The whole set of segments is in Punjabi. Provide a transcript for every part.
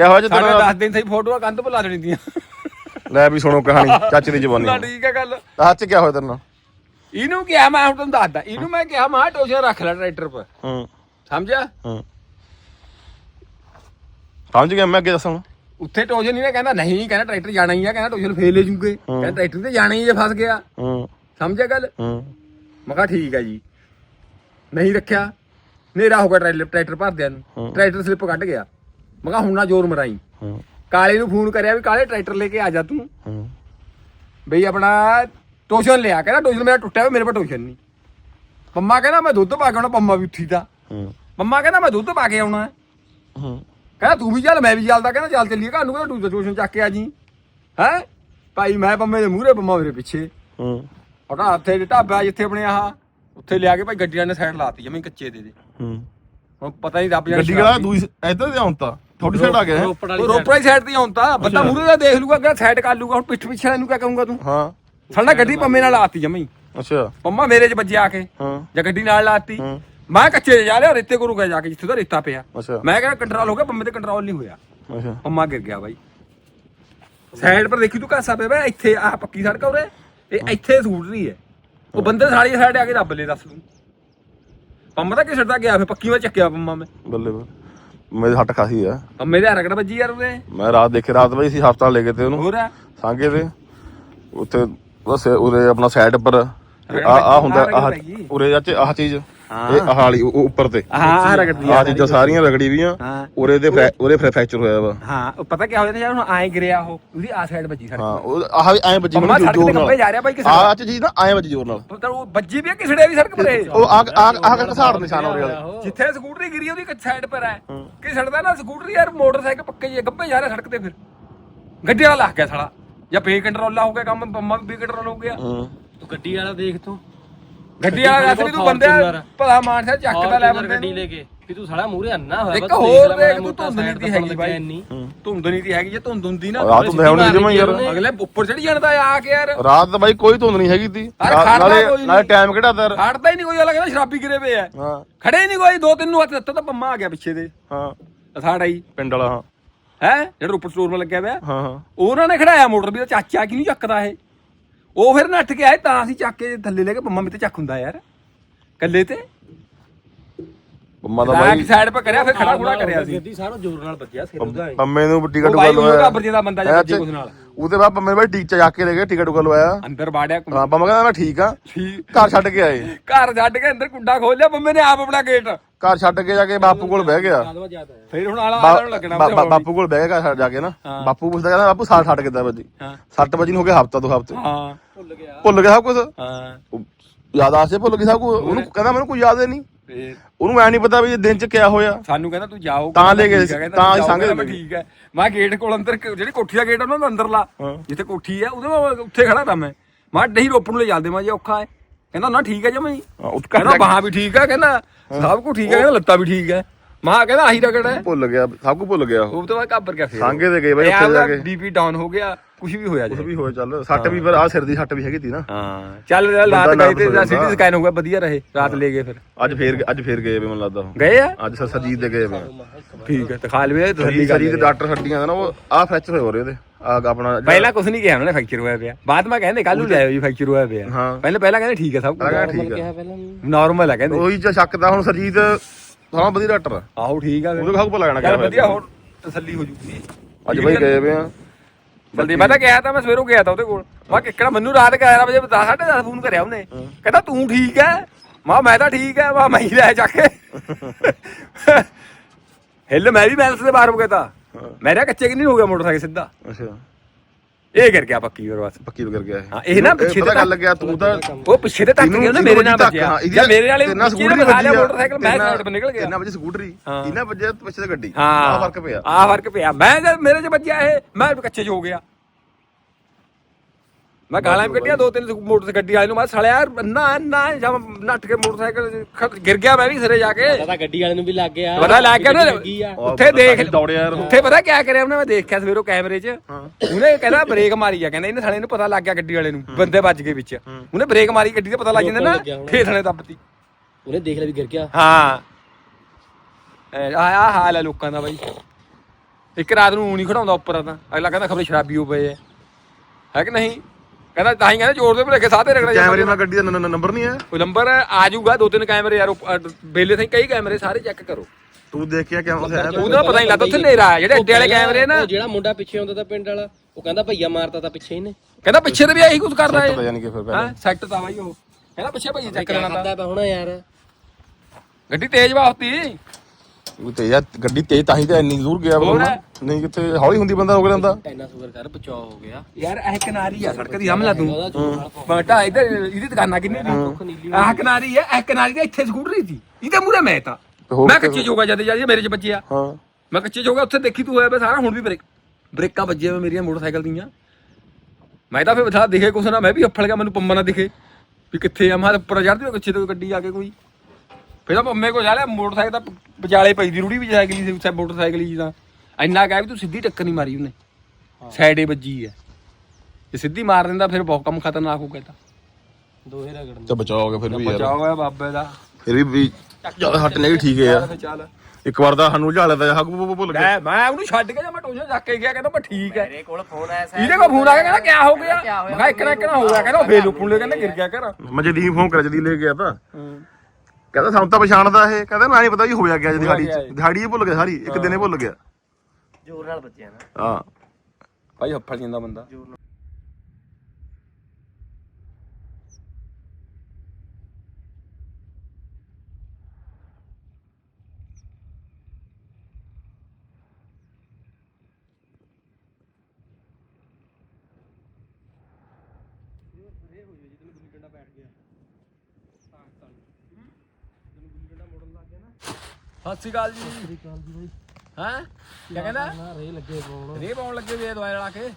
ਕਿਆ ਹੋਇਆ ਸਾਡੇ ਜਦੋਂ 10 ਦਿਨ ਸਹੀ ਫੋਟੋਆਂ ਕੰਧ ਪਲਾ ਦੇਣੀ ਦੀਆਂ। ਲੈ ਵੀ ਸੁਣੋ ਕਹਾਣੀ ਚਾਚੇ ਦੀ ਜ਼ਬਾਨੀ ਨਾ ਠੀਕ ਹੈ ਗੱਲ। ਤਾਂ ਚ ਕਿਆ ਹੋਇਆ ਤੇਰੇ ਨਾਲ? ਇਹਨੂੰ ਕਿਹਾ ਮੈਂ ਹੁਣ ਤੁਹਾਨੂੰ ਦੱਸਦਾ। ਇਹਨੂੰ ਮੈਂ ਕਿਹਾ ਮੈਂ ਟੋਸ਼ਨ ਰੱਖ ਲੈ ਟਰੈਕਟਰ 'ਪਰ। ਹੂੰ। ਸਮਝਿਆ? ਹੂੰ। ਸਮਝ ਗਿਆ ਮੈਂ ਅੱਗੇ ਦੱਸਾਂ ਹੁਣ। ਉੱਥੇ ਟੋਸ਼ਨ ਨਹੀਂ ਨਾ ਕਹਿੰਦਾ ਨਹੀਂ ਕਹਿੰਦਾ ਟਰੈਕਟਰ ਜਾਣਾ ਹੀ ਆ ਕਹਿੰਦਾ ਟੋਸ਼ਨ ਫੇਲ ਲੈ ਜੂਗੇ। ਕਹਿੰਦਾ ਟਰੈਕਟਰ ਤੇ ਜਾਣਾ ਹੀ ਜੇ ਫਸ ਗਿਆ। ਹੂੰ। ਸਮਝਿਆ ਗੱਲ? ਹੂੰ। ਮੈਂ ਕਿਹਾ ਠੀਕ ਹੈ ਜੀ। ਨਹੀਂ ਰੱਖਿਆ। ਹਨੇਰਾ ਹੋ ਗਿਆ ਟਰੈਕਟਰ ਟਰੈਕਟਰ ਭਰਦਿਆਂ ਨੂੰ। ਹੂੰ। ਟਰੈਕਟਰ ਸਲਿੱਪ ਕੱਢ ਗਿਆ। ਮੈਂ ਕਿਹਾ ਹੁਣ ਨਾ ਜ਼ੋਰ ਮਰਾਈ। ਹੂੰ। ਕਾਲੇ ਨੂੰ ਫੋਨ ਕਰਿਆ ਵੀ ਕਾਲੇ ਟਰੈਕਟਰ ਲੈ ਕੇ ਆ ਜਾ ਤੂੰ। ਹੂੰ। ਬਈ ਆਪਣਾ ਟੋਸ਼ਨ ਲਿਆ ਕਹਿੰਦਾ ਟੋਸ਼ਨ ਮੇਰਾ ਟੁੱਟਿਆ ਹੋਇਆ ਮੇਰੇ ਕੋਲ ਟੋਸ਼ਨ ਨਹੀਂ। ਪੰਮਾ ਕਹਿੰਦਾ ਮੈਂ ਦੁੱਧ ਪਾ ਕੇ ਆਉਣਾ ਪੰਮਾ ਵੀ ਉੱਠੀ ਦਾ। ਹੂੰ। ਪੰਮਾ ਕਹਿੰਦਾ ਮੈਂ ਦੁੱਧ ਪਾ ਕੇ ਆਉਣਾ। ਹੂੰ। ਕਹਿੰਦਾ ਤੂੰ ਵੀ ਚੱਲ ਮੈਂ ਵੀ ਚੱਲਦਾ ਕਹਿੰਦਾ ਚੱਲ ਚੱਲੀਏ ਘਰ ਨੂੰ ਕਹਿੰਦਾ ਤੂੰ ਟੋਸ਼ਨ ਚੱਕ ਕੇ ਆ ਜੀ। ਹੈ? ਭਾਈ ਮੈਂ ਪੰਮੇ ਦੇ ਮੂਹਰੇ ਪੰਮਾ ਮੇਰੇ ਪਿੱਛੇ। ਹੂੰ। ਉਹਦਾ ਹੱਥੇ ਦੇ ਢਾਬਾ ਜਿੱਥੇ ਆਪਣੇ ਆਹ ਉੱਥੇ ਲਿਆ ਕੇ ਭਾਈ ਗੱਡੀਆਂ ਨੇ ਸਾਈਡ ਲਾਤੀ ਜਮੇ ਕੱਚੇ ਦੇ ਦੇ। ਹੂੰ। ਹੁਣ ਪਤਾ ਨਹੀਂ ਰੱਬ ਜਾਣੇ ਗੱਡੀ ਵਾਲਾ ਦੂਈ ਇੱਧਰ ਤੇ। ਆਉਂ ਤਾਂ ਥੋੜੀ ਸਾਈਡ ਆ ਗਿਆ ਹੈ? ਰੋਪੜ ਵਾਲੀ ਉਹ ਰੋਪੜਾ ਸਾਈਡ ਤੇ। ਆਉਂਦਾ ਬੰਦਾ ਮੂਹਰੇ ਦਾ ਦੇਖ ਲੂਗਾ ਕਿ ਸਾਈਡ ਕਰ ਲੂਗਾ। ਹੁਣ ਪਿੱਠ ਪਿੱਛੇ ਇਹਨੂੰ ਕਿਆ ਕਹੂੰਗਾ ਤੂੰ? ਹਾਂ। ਸਾਡਾ ਗੱਡੀ ਪੰਮੇ ਨਾਲ ਲਾਤੀ ਜਮਈ ਅੱਛਾ। ਪੰਮਾ ਮੇਰੇ 'ਚ ਵੱਜਿਆ ਆ ਕੇ। ਹਾਂ। ਜਾਂ ਗੱਡੀ ਨਾਲ ਲਾਤੀ। ਹੂੰ। ਮੈਂ ਕੱਚੇ 'ਚ ਜਾ ਰਿਹਾ ਰੇਤੇ ਕੋਲ ਰੁਕਿਆ ਜਾ ਕੇ ਜਿੱਥੇ ਦਾ ਰੇਤਾ ਪਿਆ। ਅੱਛਾ। ਮੈਂ ਕਿਹਾ ਕੰਟਰੋਲ ਹੋ ਗਿਆ ਪੰਮੇ ਤੇ ਕੰਟਰੋਲ ਨਹੀਂ ਹੋਇਆ। ਅੱਛਾ। ਪੰਮਾ ਗਿਰ ਗਿਆ ਬਾਈ। ਸਾਈਡ ਪਰ ਦੇਖੀ ਤੂੰ ਕਾਸਾ ਪਿਆ ਵਾ ਇੱਥੇ ਆ ਪੱਕੀ ਸੜਕ ਆ ਉਰੇ। ਇਹ ਇੱਥੇ ਸੂਟ ਰਹੀ ਹੈ। ਉਹ ਬੰਦੇ ਸਾਲੀ ਸਾਈਡ ਆ ਕੇ ਰੱਬ ਲੈ ਦੱਸ ਤੂੰ ਪੰਮਾ ਤਾਂ ਕਿਸੜ ਦਾ ਗਿਆ ਫੇ ਪੱਕੀ ਮੈਂ ਚੱਕਿਆ ਪੰਮਾ ਮੈਂ। ਬੱਲੇ ਬੱਲੇ। ਮੇਰੇ ਹੱਟ ਖਾਸੀ ਆ। ਪੰਮੇ ਦੇ ਰਗੜ ਵੱਜੀ ਯਾਰ ਉਹਦੇ। ਮੈਂ ਰਾਤ ਦੇਖੇ ਰਾਤ ਬਈ ਸੀ ਹਸਪਤਾਲ ਲੈ ਗਏ ਤੇ ਉਹਨੂੰ ਹੋਰ ਆ? ਸਾਂਗੇ ਤੇ। ਉੱਥੇ ਬਸ ਉਰੇ ਆਪਣਾ ਸਾਈਡ ਪਰ ਆ ਆ ਹੁੰਦਾ ਆਹ ਉਰੇ ਚਾਚੇ ਆਹ ਚੀਜ਼। ਇਹ ਆਹ ਵਾਲੀ ਉਹ- ਉਹ ਉੱਪਰ ਤੇ। ਹਾਂ ਆ ਰਗੜਦੀ ਆਹ ਚੀਜ਼ਾਂ ਸਾਰੀਆਂ ਰਗੜੀ ਵੀਆਂ ਹਾਂ। ਉਰੇ ਦੇ ਫਰੈ- ਉਰੇ ਫਰੈ- ਫ੍ਰੈਕਚਰ ਹੋਇਆ ਵਾ। ਹਾਂ ਉਹ ਪਤਾ ਕੀ ਹੋ ਜਾਂਦਾ ਯਾਰ ਹੁਣ ਆਏ ਗਿਰਿਆ ਉਹ ਉਹਦੀ ਆ ਸਾਈਡ ਵੱਜੀ ਸੜਕ ਹਾਂ ਉਹ ਆਹ ਵੀ ਐਂ ਵੱਜੀ ਪੰਮਾ ਮੈਨੂੰ ਸੜਕ ਜ਼ੋਰ ਤੇ ਨਾਲ। ਕੰਪੇ ਜਾ ਰਿਹਾ ਬਾਈ ਕਿਸੇ ਆਹ ਚ ਚੀਜ਼ ਨਾ ਐਂ ਵੱਜੀ ਜ਼ੋਰ ਨਾਲ। ਪਤਾ ਉਹ ਵੱਜੀ ਵੀ ਆ ਕਿਸੜੇ ਵੀ ਸੜਕ ਪਰੇ ਉਹ ਆ ਆ ਆ ਘਸਾੜ ਨਿਸ਼ਾਨ ਉਰੇ ਵਾਲੇ। ਜਿੱਥੇ ਸਕੂਟਰੀ ਗਿਰੀ ਉਹਦੀ ਸਾਈਡ ਪਰ ਹੈ। ਕਿ ਸੜਦਾ ਨਾ ਸਕੂਟਰੀ ਯਾਰ ਮੋਟਰਸਾਈਕਲ ਪੱਕੇ ਜੇ ਗੱਭੇ ਜਾ ਰਿਹਾ ਸੜਕ ਤੇ ਫਿਰ। ਗੱਡੀ ਵਾਲਾ ਲੱਗ ਗਿਆ ਸਾਲਾ। ਜਾਂ ਬੇ ਕੰਟਰੋਲਾ ਹੋ ਗਿਆ ਕੰਮ ਪੰਮਾ ਵੀ ਕੰਟਰੋਲ ਹੋ ਗਿਆ। ਹੂੰ। ਤੂੰ ਗੱਡੀ ਵਾਲਾ ਦੇਖ ਤੂੰ। ਗੱਡੀ ਵਾਲਾ ਦੱਸ ਵੀ ਤੂੰ ਬੰਦੇ ਭਲਾ ਮਾਨਸਾ ਚੱਕਦਾ ਲੈ ਬੰਦੇ ਗੱਡੀ ਨੂੰ। ਲੈ ਕੇ। ਵੀ ਤੂੰ ਸਾਲਾ ਮੂਰੇ ਅੰਨਾ ਹੋਇਆ ਇੱਕ ਹੋਰ ਦੇਖ ਤੂੰ ਧੁੰਦ ਨਹੀਂ ਦੀ ਹੈਗੀ ਬਾਈ। ਇੰਨੀ। ਧੁੰਦ ਨਹੀਂ ਦੀ ਹੈਗੀ ਜੇ ਧੁੰਦ ਹੁੰਦੀ ਨਾ। ਰਾਤ ਨੂੰ ਹੁਣ ਜਮਾ ਯਾਰ। ਅਗਲੇ ਉੱਪਰ ਚੜੀ ਜਾਂਦਾ ਆ ਕੇ ਯਾਰ। ਰਾਤ ਤਾਂ ਬਾਈ ਕੋਈ ਧੁੰਦ ਨਹੀਂ ਹੈਗੀ ਤੀ ਅਰੇ ਖੜਦਾ ਨਾਲੇ ਕੋਈ ਨਾਲੇ ਨਹੀਂ। ਟਾਈਮ ਕਿਹੜਾ ਦਰ ਖੜਦਾ ਹੀ ਨਹੀਂ ਕੋਈ ਅਗਲਾ ਕਹਿੰਦਾ ਸ਼ਰਾਬੀ ਗਿਰੇ ਪਏ ਆ। ਹਾਂ। ਖੜੇ ਨਹੀਂ ਕੋਈ ਦੋ ਤਿੰਨ ਨੂੰ ਹੱਥ ਦਿੱਤਾ ਤਾਂ ਪੰਮਾ ਆ ਗਿਆ ਪਿੱਛੇ ਦੇ ਹਾਂ। ਸਾਡਾ ਹੀ ਪਿੰਡ ਵਾਲਾ ਹਾਂ। ਹੈ? ਜਿਹੜਾ ਉੱਪਰ ਸਟੋਰ 'ਮਾ ਲੱਗਿਆ ਹੋਇਆ ਹਾਂ ਹਾਂ। ਉਹਨਾਂ ਨੇ ਖੜਾਇਆ ਮੋਟਰ ਵੀ ਤਾਂ ਚਾਚਾ ਕੀ ਨਹੀਂ ਚੱਕਦਾ ਇਹ। ਉਹ ਫਿਰ ਨੱਠ ਕੇ ਆਏ ਤਾਂ ਅਸੀਂ ਚੱਕ ਕੇ ਥੱਲੇ ਲੈ ਕੇ ਪੰਮਾ ਮੇ ਤੇ ਚੱਕ ਹੁੰਦਾ ਯਾਰ। ਕੱਲੇ ਤੇ। ਪੰਮਾ ਦਾ ਬਾਈ ਸਾਈਡ 'ਤੇ ਕਰਿਆ ਫਿਰ ਖੜਾ ਖੁੜਾ ਕਰਿਆ ਸੀ। ਗੱਡੀ ਸਾਰਾ ਜ਼ੋਰ ਨਾਲ ਵੱਜਿਆ ਸਿਰ ਉਹਦਾ ਪੰਮੇ ਨੂੰ ਟਿਕਟ ਉਹ ਬਾਈ ਉਹ ਲਵਾਇਆ ਘਾਬਰ ਜਿਹਦਾ ਬੰਦਾ ਜਾਂ ਕੁਝ ਨਾਲ। ਉਹਦੇ ਬਾਅਦ ਪੰਮੇ ਬਾਈ ਟੀਚਾ ਜਾ ਕੇ ਲੈ ਗਏ ਟਿਕਟ ਟੁਕਾ ਲਵਾਇਆ। ਅੰਦਰ ਬਾੜਿਆ ਹਾਂ ਪੰਮਾ ਕਹਿੰਦਾ ਮੈਂ ਠੀਕ ਆ। ਠੀਕ। ਘਰ ਛੱਡ ਕੇ ਆਏ। ਘਰ ਛੱਡ ਕੇ ਅੰਦਰ ਕੁੰਡਾ ਖੋਲ ਲਿਆ ਪੰਮੇ ਨੇ ਆਪ ਆਪਣਾ ਗੇਟ ਘਰ ਛੱਡ ਕੇ ਜਾ ਕੇ ਬਾਪੂ ਕੋਲ ਬਹਿ ਗਿਆ। ਫਿਰ ਹੁਣ ਆਲਾ ਆਲਾ ਨੂੰ ਲੱਗਣਾ ਬਾਪੂ ਕੋਲ ਬਹਿ ਗਿਆ ਘਰ ਜਾ ਕੇ ਨਾ। ਬਾਪੂ ਪੁੱਛਦਾ ਕਹਿੰਦਾ ਬਾਪੂ ਸਾਲ ਛੱਡ ਕਿੱਦਾਂ ਵੱਜੀ ਹਾਂ। 7 ਵਜੇ ਨੂੰ ਹੋ ਗਿਆ ਹਫਤਾ ਦੋ ਹਫ਼ਤੇ। ਹਾਂ। ਭੁੱਲ ਗਿਆ। ਭੁੱਲ ਗਿਆ ਸਭ ਕੁਝ ਹਾਂ। ਯਾਦ ਆਸੇ ਭੁੱਲ ਗਿਆ ਸਭ ਕੁਝ ਉਹਨੂੰ ਕਹਿੰਦਾ ਮੈਨੂੰ ਕੋਈ ਯਾਦ ਹੀ ਨਹੀਂ। ਫਿਰ ਉਹਨੂੰ ਐ ਨਹੀਂ ਪਤਾ ਵੀ ਇਹ ਦਿਨ ਚ ਕਿਆ ਹੋਇਆ। ਸਾਨੂੰ ਕਹਿੰਦਾ ਤੂੰ ਜਾਓ ਤਾਂ ਲੈ ਗਏ ਠੀਕ ਤਾਂ ਤੂੰ ਸੰਗ। ਠੀਕ ਹੈ ਮੈਂ ਗੇਟ ਕੋਲ ਅੰਦਰ ਜਿਹੜੀ ਕੋਠੀ ਦਾ ਗੇਟ ਆ ਉਹਨਾਂ ਦਾ ਅੰਦਰਲਾ। ਜਿੱਥੇ ਕੋਠੀ ਹੈ ਉਹਦੇ ਮੈਂ ਉੱਥੇ ਖੜਾ ਤਾਂ ਮੈਂ। ਮੈਂ ਨਹੀਂ ਰੋਪਣ ਨੂੰ ਲੈ ਜਾਂਦੇ ਮੈਂ ਜੇ ਔਖਾ ਹੈ। ਕਹਿੰਦਾ ਨਾ ਠੀਕ ਹੈ ਹਾਂ, ਉੱਠ ਕਹਿੰਦਾ ਕੇ ਬਾਹਾਂ ਵੀ ਠੀਕ ਹੈ ਕਹਿੰਦਾ ਸਭ ਕੁਝ ਠੀਕ ਹੈ ਕਹਿੰਦਾ ਲੱਤਾਂ ਵੀ ਠੀਕ ਹੈ ਮਾਂ ਕਹਿੰਦਾ ਆਹੀ ਰਗੜ ਹੈ। ਭੁੱਲ ਗਿਆ ਸਭ ਕੁਝ ਭੁੱਲ ਗਿਆ ਉਹ। ਉਹ ਤੋਂ ਬਾਅਦ ਕਾਬਰ ਗਿਆ ਫੇਰ। ਸਾਂਗੇ ਤੇ ਗਏ ਬਾਈ ਉੱਥੇ ਜਾ ਕੇ। ਬੀਪੀ ਡਾਊਨ ਹੋ ਗਿਆ। ਕੁਝ ਵੀ ਹੋਇਆ ਕੁਝ ਜੀ। ਵੀ ਹੋਇਆ ਚੱਲ। ਸੱਟ ਵੀ ਪਰ ਆ ਸਿਰ ਦੀ ਸੱਟ ਵੀ ਹੈਗੀ ਤੀ ਨਾ। ਹਾਂ। ਚੱਲ ਰਾਤ ਬੰਦਾ ਗਏ ਤੇ ਹੋ ਸਿਟੀ। ਸਕੈਨ ਹੋ ਗਿਆ ਵਧੀਆ ਰਹੇ ਰਾਤ ਲੈ ਗਏ ਫਿਰ। ਅੱਜ ਫੇਰ ਅੱਜ ਫੇਰ ਗਏ ਵੇ ਮੈਨੂੰ ਲੱਗਦਾ ਉਹ। ਗਏ ਆ? ਅੱਜ ਸਰ ਸਰਜੀਤ ਦੇ ਗਏ ਵੇ। ਠੀਕ ਹੈ ਤੇ ਖਾ ਲਵੇ ਤਸੱਲੀ ਕਰ ਸਰਜੀਤ ਦੇ ਡਾਕਟਰ ਹੱਡੀਆਂ ਦਾ ਨਾ ਉਹ ਆ ਫ੍ਰੈਕਚਰ ਹੋ ਰਿਹਾ ਉਹਦੇ। ਆ ਆਪਣਾ ਜਿਹੜਾ- ਪਹਿਲਾਂ ਕੁਝ ਨਹੀਂ ਕਿਹਾ ਉਹਨਾਂ ਨੇ ਫ੍ਰੈਕਚਰ ਹੋਇਆ ਪਿਆ। ਬਾਅਦ ਮੈਂ ਕਹਿੰਦੇ ਕੱਲ ਨੂੰ ਲੈ ਆਇਓ ਜੀ ਫ੍ਰੈਕਚਰ ਹੋਇਆ ਪਿਆ। ਹਾਂ। ਪਹਿਲਾਂ ਪਹਿਲਾਂ ਕਹਿੰਦੇ ਠੀਕ ਹੈ ਸਭ ਮੈਂ ਕੁਝ ਕਿਹਾ ਠੀਕ ਆ ਨਾਰਮਲ ਹੈ ਕਹਿੰਦੇ। ਉਹੀ ਚ ਸ਼ੱਕ ਦਾ ਹੁਣ ਸਰਜੀਤ ਸਾਰਾ ਵਧੀਆ ਡਾਕਟਰ ਆ। ਆਹੋ ਠੀਕ ਆ ਉਹਦੇ ਖਾਉ ਪਤਾ ਲੱਗਣਾ ਚੱਲ ਵਧੀਆ। ਹੋਰ ਤਸੱਲੀ ਹੋ ਜੂਗੀ। ਅੱਜ ਬਈ ਗਏ ਵੇ ਆ। ਬਲਦੀ ਮੈਂ ਤਾਂ ਗਿਆ ਤਾਂ ਮੈਂ ਸਵੇਰੋਂ ਗਿਆ ਤਾਂ ਉਹਦੇ ਕੋਲ। ਮੈਂ ਕਿੱਕੜਾ ਮੈਨੂੰ ਰਾਤ 11 ਵਜੇ 10 10:30 ਫੋਨ ਕਰਿਆ ਉਹਨੇ। ਕਹਿੰਦਾ ਤੂੰ ਠੀਕ ਹੈ ਮੈਂ ਮੈਂ ਤਾਂ ਠੀਕ ਹੈ ਮੈਂ ਮੈਂ ਹੀ ਲੈ ਜਾ ਕੇ। ਹਿੱਲ ਮੈਂ ਵੀ ਬੈਲੈਂਸ ਦੇ ਬਾਹਰ ਹੋ ਗਿਆ ਤਾਂ। ਮੇਰਾ ਕੱਚੇ ਕਿ ਨਹੀਂ ਹੋ ਗਿਆ ਮੋਟਰਸਾਈਕਲ ਸਿੱਧਾ? ਅੱਛਾ। ਇਹ ਕਰ ਗਿਆ ਪੱਕੀ ਹੋਰ ਬਸ। ਪੱਕੀ ਕਰ ਗਿਆ ਹਾਂ, ਇਹ ਨਾ ਪਿੱਛੇ ਤੇ ਗੱਲ ਲੱਗਿਆ ਤੂੰ ਤਾਂ ਉਹ ਪਿੱਛੇ ਤੇ ਇਹਨੂੰ- ਗਿਆ ਇਹਨੂੰ ਮੇਰੇ ਨਾਲ ਵੱਜਿਆ। ਜਾਂ ਮੇਰੇ ਵਾਲੇ ਪਿੱਛੇ ਸਕੂਟਰੀ ਨੇ ਵੱਜੀ ਮੋਟਰਸਾਈਕਲ ਮੈਂ ਸਾਈਡ 'ਤੇ ਨਿਕਲ ਗਿਆ। ਨਾਲ ਵੱਜੀ ਸਕੂਟਰੀ। ਇਹਨਾਂ ਵੱਜਿਆ ਪਿੱਛੇ ਤੇ ਗੱਡੀ। ਆ ਫ਼ਰਕ ਪਿਆ। ਆ ਫ਼ਰਕ ਪਿਆ। ਮੈਂ ਜਦ ਮੇਰੇ 'ਚ ਵੱਜਿਆ ਇਹ ਮੈਂ ਕੱਚੇ 'ਚ ਹੋ ਗਿਆ। ਮੈਂ ਗਾਲਾਂ ਵੀ ਕੱਢਿਆ ਦੋ ਤਿੰਨ ਮੋਟਰਸਾਈਕਲ ਗੱਡੀ ਵਾਲੇ ਨੂੰ ਮੈਂ ਸੜਿਆ ਨਾ ਨਾ ਜਦ ਨੱਠ ਕੇ ਮੋਟਰਸਾਈਕਲ ਖ- ਗਿਰ ਗਿਆ ਮੈਂ ਵੀ ਸਿਰੇ ਜਾ ਕੇ। ਪਤਾ ਗੱਡੀ ਵਾਲੇ ਨੂੰ ਵੀ ਲੱਗ ਗਿਆ। ਪਤਾ ਲੱਗ ਗਿਆ ਲੱਗੀ ਆ। ਨਾ ਉੱਥੇ ਦੇਖ ਦੌੜਿਆ ਯਾਰ ਉਹ। ਉੱਥੇ ਪਤਾ ਕਿਆ ਕਰਿਆ ਉਹਨੇ ਮੈਂ ਦੇਖਿਆ ਸਵੇਰੋਂ ਕੈਮਰੇ 'ਚ। ਉਹਨੇ ਕਹਿੰਦਾ ਬ੍ਰੇਕ ਮਾਰੀ ਆ ਕਹਿੰਦਾ ਇਹਨੇ ਸਾਲੇ ਨੂੰ ਪਤਾ ਲੱਗ ਗਿਆ ਗੱਡੀ ਵਾਲੇ ਨੂੰ ਬੰਦੇ ਵੱਜ ਗਏ ਵਿੱਚ। ਉਹਨੇ ਬ੍ਰੇਕ ਮਾਰੀ ਗੱਡੀ ਦਾ ਪਤਾ ਲੱਗ ਜਾਂਦਾ ਨਾ ਲੱਗਿਆ ਹੋਣਾ। ਫੇਰ ਥਣੇ ਦੱਬਤੀ। ਉਹਨੇ ਦੇਖ ਲਿਆ ਵੀ ਗਿਰ ਗਿਆ। ਹਾਂ। ਆ ਆ ਹਾਲ ਹੈ ਲੋਕਾਂ ਦਾ ਬਾਈ। ਇੱਕ ਰਾਤ ਨੂੰ ਊਂ ਨਹੀਂ ਖੜਾਉਂਦਾ ਉੱਪਰ ਤਾਂ। ਅਗਲਾ ਕਹਿੰਦਾ ਖਬਰੇ ਸ਼ਰਾਬੀ ਹੋ ਪਏ ਐ ਹੈ ਕਿ ਨਹੀਂ? ਕਹਿੰਦਾ ਤਾਂ ਹੀ ਕਹਿੰਦਾ ਜ਼ੋਰ ਦੇ ਭਲੇਖੇ ਸਾਥੇ ਰਗੜਾ ਕੈਮਰੇ ਨਾਲ ਗੱਡੀ ਦਾ ਨ- ਨ- ਨੰਬਰ ਨਹੀਂ ਹੈ? ਕੋਈ ਨੰਬਰ ਆ ਜਾਊਗਾ ਦੋ ਤਿੰਨ ਕੈਮਰੇ ਯਾਰ ਬੇਲੇ ਸਹੀ ਕਈ ਕੈਮਰੇ ਸਾਰੇ ਚੈੱਕ ਕਰੋ। ਤੂੰ ਦੇਖਿਆ ਕਿਵੇਂ ਹੈ? ਉਹਦਾ ਪਤਾ ਨਹੀਂ ਲੱਗਦਾ ਉੱਥੇ ਹਨੇਰਾ ਹੈ ਜਿਹੜੇ ਅੱਡੇ ਵਾਲੇ ਕੈਮਰੇ ਨਾ। ਜਿਹੜਾ ਮੁੰਡਾ ਪਿੱਛੇ ਆਉਂਦਾ ਤਾਂ ਪਿੰਡ ਵਾਲਾ ਉਹ ਕਹਿੰਦਾ ਭਈਆ ਮਾਰਤਾ ਤਾਂ ਪਿੱਛੇ ਇਹਨੇ ਕਹਿੰਦਾ ਪਿੱਛੇ ਤੇ ਵੀ ਇਹੀ ਕੁਝ ਕਰਦਾ ਪਤਾ ਹੈ ਯਾਨੀ ਕਿ ਫਿਰ ਹਾਂ ਪਹਿਲਾਂ ਸੈੱਟ ਤਾਂ ਬਾਈ ਉਹ। ਕਹਿੰਦਾ ਪਿੱਛੇ ਭਾਈ ਚੱਕ ਤਾਂ। ਕਰਦਾ ਤਾਂ ਹੋਣਾ ਯਾਰ। ਗੱਡੀ ਤੇਜ਼ ਵਾਹਤੀ ਉਹ ਤੇ ਯਾਰ ਗੱਡੀ ਤੇਜ਼ ਤਾਂ ਹੀ ਤਾਂ ਇੰਨੀ ਦੂਰ ਗਿਆ ਹੋਰ? ਬੰਦਾ ਨਹੀਂ ਕਿਤੇ ਹੌਲੀ ਹੁੰਦੀ ਬੰਦਾ ਰੋਕ ਲੈਂਦਾ ਟੈਨਾ ਸ਼ੂਗਰ ਕਰ ਬਚਾਅ ਹੋ ਗਿਆ। ਯਾਰ ਇਹ ਕਿਨਾਰੀ ਆ ਸੜਕ ਦੀ ਹਮਲਾ ਤੂੰ। ਉਹਦਾ ਝੂਠ ਬਾਟਾ ਇਧਰ ਇਹਦੀ ਦੁਕਾਨਾਂ ਕਿੰਨੀ ਦੀ? ਆਹ ਕਿਨਾਰੀ ਆ ਇਹ ਕਿਨਾਰੀ ਦੇ ਇੱਥੇ ਸਕੂਟਰੀ ਸੀ। ਇਹਦੇ ਮੂਰੇ ਮੈਂ ਤਾਂ। ਤੇ ਹੋਰ ਮੈਂ ਕਿਤੇ- ਕੱਚੇ ਜੋਗਾ ਜਦ ਜਾਂਦੀ ਮੇਰੇ ਚ ਬੱਚੇ ਆ ਹਾਂ। ਮੈਂ ਕੱਚੇ ਜੋਗਾ ਉੱਥੇ ਦੇਖੀ ਤੂੰ ਹੋਇਆ ਪਿਆ ਸਾਰਾ ਹੁਣ ਵੀ ਬ੍ਰੇਕ ਬ੍ਰੇਕਾਂ ਵੱਜੀਆਂ ਹੋਈਆਂ ਮੇਰੀਆਂ ਮੋਟਰਸਾਈਕਲ ਦੀਆਂ। ਮੈਂ ਤਾਂ ਫਿਰ ਬਥਾ ਦਿਖੇ ਕੁਛ ਨਾ ਮੈਂ ਵੀ ਅੱਫੜ ਗਿਆ ਮੈਨੂੰ ਪੰਮਾ ਨਾ ਦਿਖੇ। ਵੀ ਕਿੱਥੇ ਆ ਮੈਂ ਕਿਹਾ ਉੱਪਰ ਚੜਦੀ ਕੱਚੇ ਤੋਂ ਗੱਡੀ ਆ ਕੇ ਕੋਈ। ਫਿਰ ਤਾਂ ਪੰਮੇ ਕੋ ਜਾ ਲਿਆ ਮੋਟਰਸਾਈਕਲ ਤਾਂ ਵਿਚਾਲੇ ਪਈ ਦੀ ਰੂੜੀ ਵੀ ਸਾਈਕਲ ਸੀ ਉੱਥੇ ਮੋਟਰਸਾਈਕਲ ਹੀ ਤਾਂ ਇੰਨਾ ਕਹਿ ਵੀ ਤੂੰ ਸਿੱਧੀ ਟੱਕਰ ਨਹੀਂ ਮਾਰੀ ਉਹਨੇ। ਸਾਈਡੇ ਵੱਜੀ ਹੈ ਜੇ ਸਿੱਧੀ ਮਾਰ ਦਿੰਦਾ ਫਿਰ ਬਹੁਤ ਕੰਮ ਖਤਰਨਾਕ ਹੋ ਗਿਆ ਤਾਂ। ਦੋਹੇ ਰਗੜਨ ਤੇ ਬਚਾਓਗੇ ਫਿਰ ਵੀ ਯਾਰ। ਬਚਾਓ ਹੋਇਆ ਬਾਬੇ ਦਾ। ਫਿਰ ਵੀ ਵੀ ਜ਼ਿਆਦਾ ਹੱਟ ਨਹੀਂ ਠੀਕ ਹੈ ਯਾਰ। ਚੱਲ। ਇੱਕ ਵਾਰ ਦਾ ਸਾਨੂੰ ਝਾਲੇ ਦਾ ਹੱਕ ਭੁੱਲ ਗਿਆ ਮੈਂ ਮੈਂ ਉਹਨੂੰ ਛੱਡ ਕੇ ਜਾਂ ਮੈਂ ਟੋਸ਼ਨ ਚੱਕ ਕੇ ਗਿਆ ਕਹਿੰਦਾ ਮੈਂ ਠੀਕ ਹੈ ਮੇਰੇ ਕੋਲ ਫੋਨ ਆਇਆ ਇਹਦੇ ਕੋਲ ਫੋਨ ਆ ਗਿਆ ਕਹਿੰਦਾ ਕਿਆ ਹੋ ਗਿਆ? ਮੈਂ ਕਿਹਾ ਇੱਕ ਨਾ ਇੱਕ ਨਾ ਹੋ ਗਿਆ ਕਹਿੰਦਾ ਫੇਰ ਲੁੱਪਣ ਲੈ ਕਹਿੰਦਾ ਗਿਰ ਗਿਆ ਘਰ। ਮੈਂ ਜਦੀ ਫੋਨ ਕਰ ਜਦੀ ਲੈ ਗਿਆ ਤਾਂ। ਕਹਿੰਦਾ ਸਾਨੂੰ ਤਾਂ ਪਛਾਣਦਾ ਇਹ ਕਹਿੰਦਾ ਮੈਂ ਨਹੀਂ ਪਤਾ ਵੀ ਹੋਇਆ ਗਿਆ ਜੀ ਦਿਹਾੜੀ ਚ। ਦਿਹਾੜੀ ਹੀ ਭੁੱਲ ਗਿਆ ਸਾਰੀ ਇੱਕ ਦਿਨੇ ਭੁੱਲ ਗਿਆ। ਜ਼ੋਰ ਨਾਲ ਵੱਜਿਆ ਨਾ। ਹਾਂ। ਭਾਈ ਹੱਫੜ ਜਾਂਦਾ ਬੰਦਾ। ਸਤਿ ਸ਼੍ਰੀ ਅਕਾਲ ਜੀ। ਸਤਿ ਸ਼੍ਰੀ ਅਕਾਲ ਜੀ ਬਾਈ। ਹਾਂ? ਕੀ ਕਹਿੰਦਾ? ਰੇ ਲੱਗੇ ਪਾਉਣ। ਰੇ ਪਾਉਣ ਲੱਗੇ ਵੇ ਦਵਾਈ ਲਾ ਕੇ।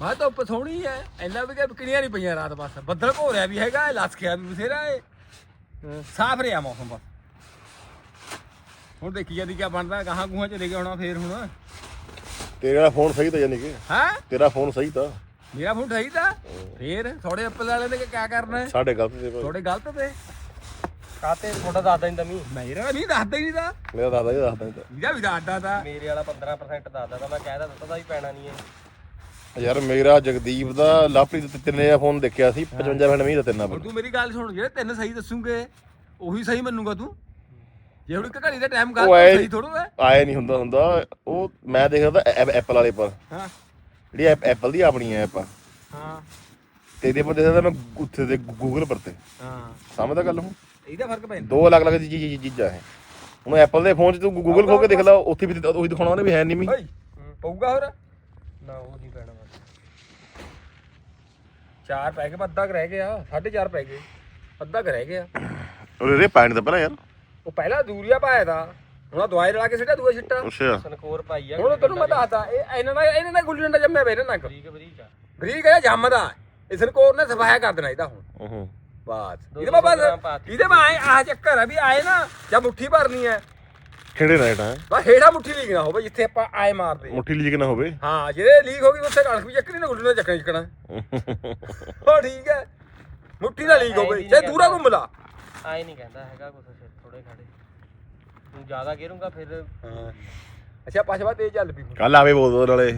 ਮੈਂ ਤਾਂ ਉੱਪਰ ਸੋਹਣੀ ਐ। ਇੰਨਾ ਵੀ ਕਿ ਕਿਣੀਆਂ ਨਹੀਂ ਪਈਆਂ ਰਾਤ ਬਸ। ਬੱਦਲ ਘੋਰਿਆ ਵੀ ਹੈਗਾ ਲੱਸ ਗਿਆ ਵੀ ਬਥੇਰਾ ਏ। ਸਾਫ਼ ਰਿਹਾ ਮੌਸਮ ਬਸ। ਹੁਣ ਦੇਖੀ ਜਾਂਦੀ ਕਿਆ ਬਣਦਾ ਗਾਹਾਂ ਗੂਹਾਂ ਚਲੇ ਗਿਆ ਹੋਣਾ ਫੇਰ ਹੁਣ। ਤੇਰਾ ਫੋਨ ਸਹੀ ਤਾਂ ਯਾਨੀ ਕਿ। ਹੈ? ਤੇਰਾ ਫੋਨ ਸਹੀ ਤਾਂ। ਮੇਰਾ ਫੋਨ ਠਈ ਤਾਂ? ਫੇਰ ਥੋੜੇ ਐਪਲ ਵਾਲੇ ਨੇ ਕਿਆ ਕਰਨਾ? ਹੈ ਸਾਡੇ ਗਲਤ ਤੇ ਥੋੜੇ ਗਲਤ ਤੇ। ਕਾਤੇ? ਥੋੜਾ ਦੱਸਦਾ ਨਹੀਂ ਤਮੀ ਮੇਰਾ ਨਹੀਂ ਦੱਸਦਾ ਹੀ ਨਹੀਂ ਤਾਂ। ਮੇਰਾ ਦਾਦਾ ਜੀ ਦੱਸਦਾ ਤਾਂ। ਇਹਦਾ ਵੀ ਦੱਸਦਾ ਤਾਂ। ਮੇਰੇ ਵਾਲਾ 15% ਦੱਸਦਾ ਤਾਂ ਮੈਂ ਕਹਿਦਾ ਦਿੱਤਾ ਤਾਂ ਵੀ ਪੈਣਾ ਨਹੀਂ ਹੈ। ਯਾਰ ਮੇਰਾ ਜਗਦੀਪ ਦਾ ਲਾਪਰੀ ਤੇ ਤਿੰਨੇ ਦਾ ਫੋਨ ਦੇਖਿਆ ਸੀ 55 ਮਿੰਟ ਮੀਂਹ ਦਾ ਤਿੰਨਾਂ ਪਰ ਤੂੰ ਮੇਰੀ ਗੱਲ ਸੁਣ ਜਿਹੜੇ ਤਿੰਨ ਸਹੀ ਦੱਸੂਗੇ ਉਹੀ ਸਹੀ ਮੰਨੂਗਾ ਤੂੰ? ਜੇ ਹੁਣ ਇੱਕ ਘੜੀ ਦਾ ਟਾਈਮ ਉਹ ਐ- ਸਹੀ ਥੋੜੋ ਹੈ। ਆਏ ਨਹੀਂ ਹੁੰਦਾ ਹੁੰਦਾ। ਉਹ ਮੈਂ ਦੇਖਦਾ ਤਾਂ ਐਪਲ ਵਾਲੇ ਪਰ। ਹਾਂ। ਜਿਹੜੀ ਐਪਲ ਦੀ ਆਪਣੀ ਐਪ ਆ ਹਾਂ। ਤੇ ਇਹਦੇ ਪਰ ਦੇਖਦਾ ਮੈਂ ਉੱਥੇ ਤੇ ਗੂਗਲ ਪਰ ਤੇ। ਹਾਂ। ਸਮਝਦਾ ਗੱਲ ਹੁਣ ਇਹਦਾ ਫ਼ਰਕ ਪੈਂਦਾ। ਦੋ ਅਲੱਗ ਅਲੱਗ ਚੀ- ਚੀ- ਚੀਜ਼ਾਂ ਹੈ ਹੁਣ ਐਪਲ ਦੇ ਫੋਨ 'ਚ ਤੂੰ ਗੂਗਲ ਖੋਲ ਕੇ ਦੇਖ ਲਾ ਉੱਥੇ ਵੀ ਉਹੀ ਦਿਖਾਉਣਾ ਉਹਨੇ ਵੀ ਹੈ ਨਹੀਂ ਮੀ ਓਏ ਪਊਗਾ ਹੋਰ? ਨਾ ਉਹ ਨਹੀਂ ਪੈਣਾ ਬਸ। ਚਾਰ ਪੈ ਗਏ ਅੱਧਾ ਕੁ ਰਹਿ ਗਿਆ ਸਾਢੇ ਚਾਰ ਪੈ ਗਏ ਅੱਧਾ ਕੁ ਰਹਿ ਗਿਆ। ਉਹ ਰੇ ਪਾਣੀ ਤਾਂ ਪਹਿਲਾਂ ਯਾਰ। ਉਹ ਪਹਿਲਾਂ ਦੂਰੀਆ ਪਾਇਆ ਦਾ ਹੁਣ ਆਹ ਦਵਾਈ ਰਲਾ ਕੇ ਸਿੱਟਾ ਦੂਆ ਸਿੱਟਾ। ਅੱਛਾ। ਸਨਕੋਰ ਪਾਈ ਆ ਹੁਣ ਤੈਨੂੰ ਮੈਂ ਦੱਸਦਾ ਇਹ ਇਹਨਾਂ ਨਾਲ ਇਹਨਾਂ ਨਾਲ ਗੁੱਲੀ ਡੰਡਾ ਜੰਮਿਆ ਵੇ ਇਹਨਾਂ ਨਾਲ। ਬਰੀਕ ਬਰੀਕ ਆ। ਜੰਮਦਾ? ਇਸ ਕੋਰ ਨੇ ਸਫਾਇਆ ਕਰ ਦੇਣਾ ਇਹਦਾ ਹੁਣ। ਹੂੰ ਬਾਤ। ਦੋ ਇਹਦੇ ਬਾਬਾ ਸੌ ਗ੍ਰਾਮ ਪਾਤੀ। ਇਹਦੇ ਮੈਂ ਆਏ ਆਹ ਚੱਕਰ ਆ ਵੀ ਆਏ ਨਾ ਜਾਂ ਮੁੱਠੀ ਭਰਨੀ ਹੈ ਖੇੜੇ ਰਾਈਟ ਹੈ ਬਸ ਹੇੜਾ ਮੁੱਠੀ ਲੀਕ ਨਾ ਹੋਵੇ ਜਿੱਥੇ ਆਪਾਂ ਆਏ ਮਾਰਦੇ। ਮੁੱਠੀ ਲੀਕ ਨਾ ਹੋਵੇ। ਹਾਂ ਜਿਹੜੇ ਲੀਕ ਹੋ ਗਈ ਉੱਥੇ ਕਣਕ ਵੀ ਚੱਕਣੀ ਨਾ ਗੁੱਡੀ ਨਾਲ ਚੱਕਣਾ ਚੱਕਣਾ। ਹੋ ਠੀਕ ਹੈ ਮੁੱਠੀ ਨਾਲ ਲੀਕ ਹੋ ਗਈ। ਜੇ ਦੂਰਾ ਘੁੰਮ ਲਾ ਆਏ ਨਹੀਂ ਕਹਿੰਦਾ ਹੈਗਾ ਕੁਛ ਸਿਰ ਥੋੜੇ ਖੜੇ। ਤੂੰ ਜ਼ਿਆਦਾ ਗੇਰੂੰਗਾ ਫਿਰ ਹਾਂ। ਅੱਛਾ ਪਛਵਾ ਤੇ ਚੱਲ ਪਈ ਕੱਲ ਆਵੇ ਬੋਲ ਨਾਲੇ।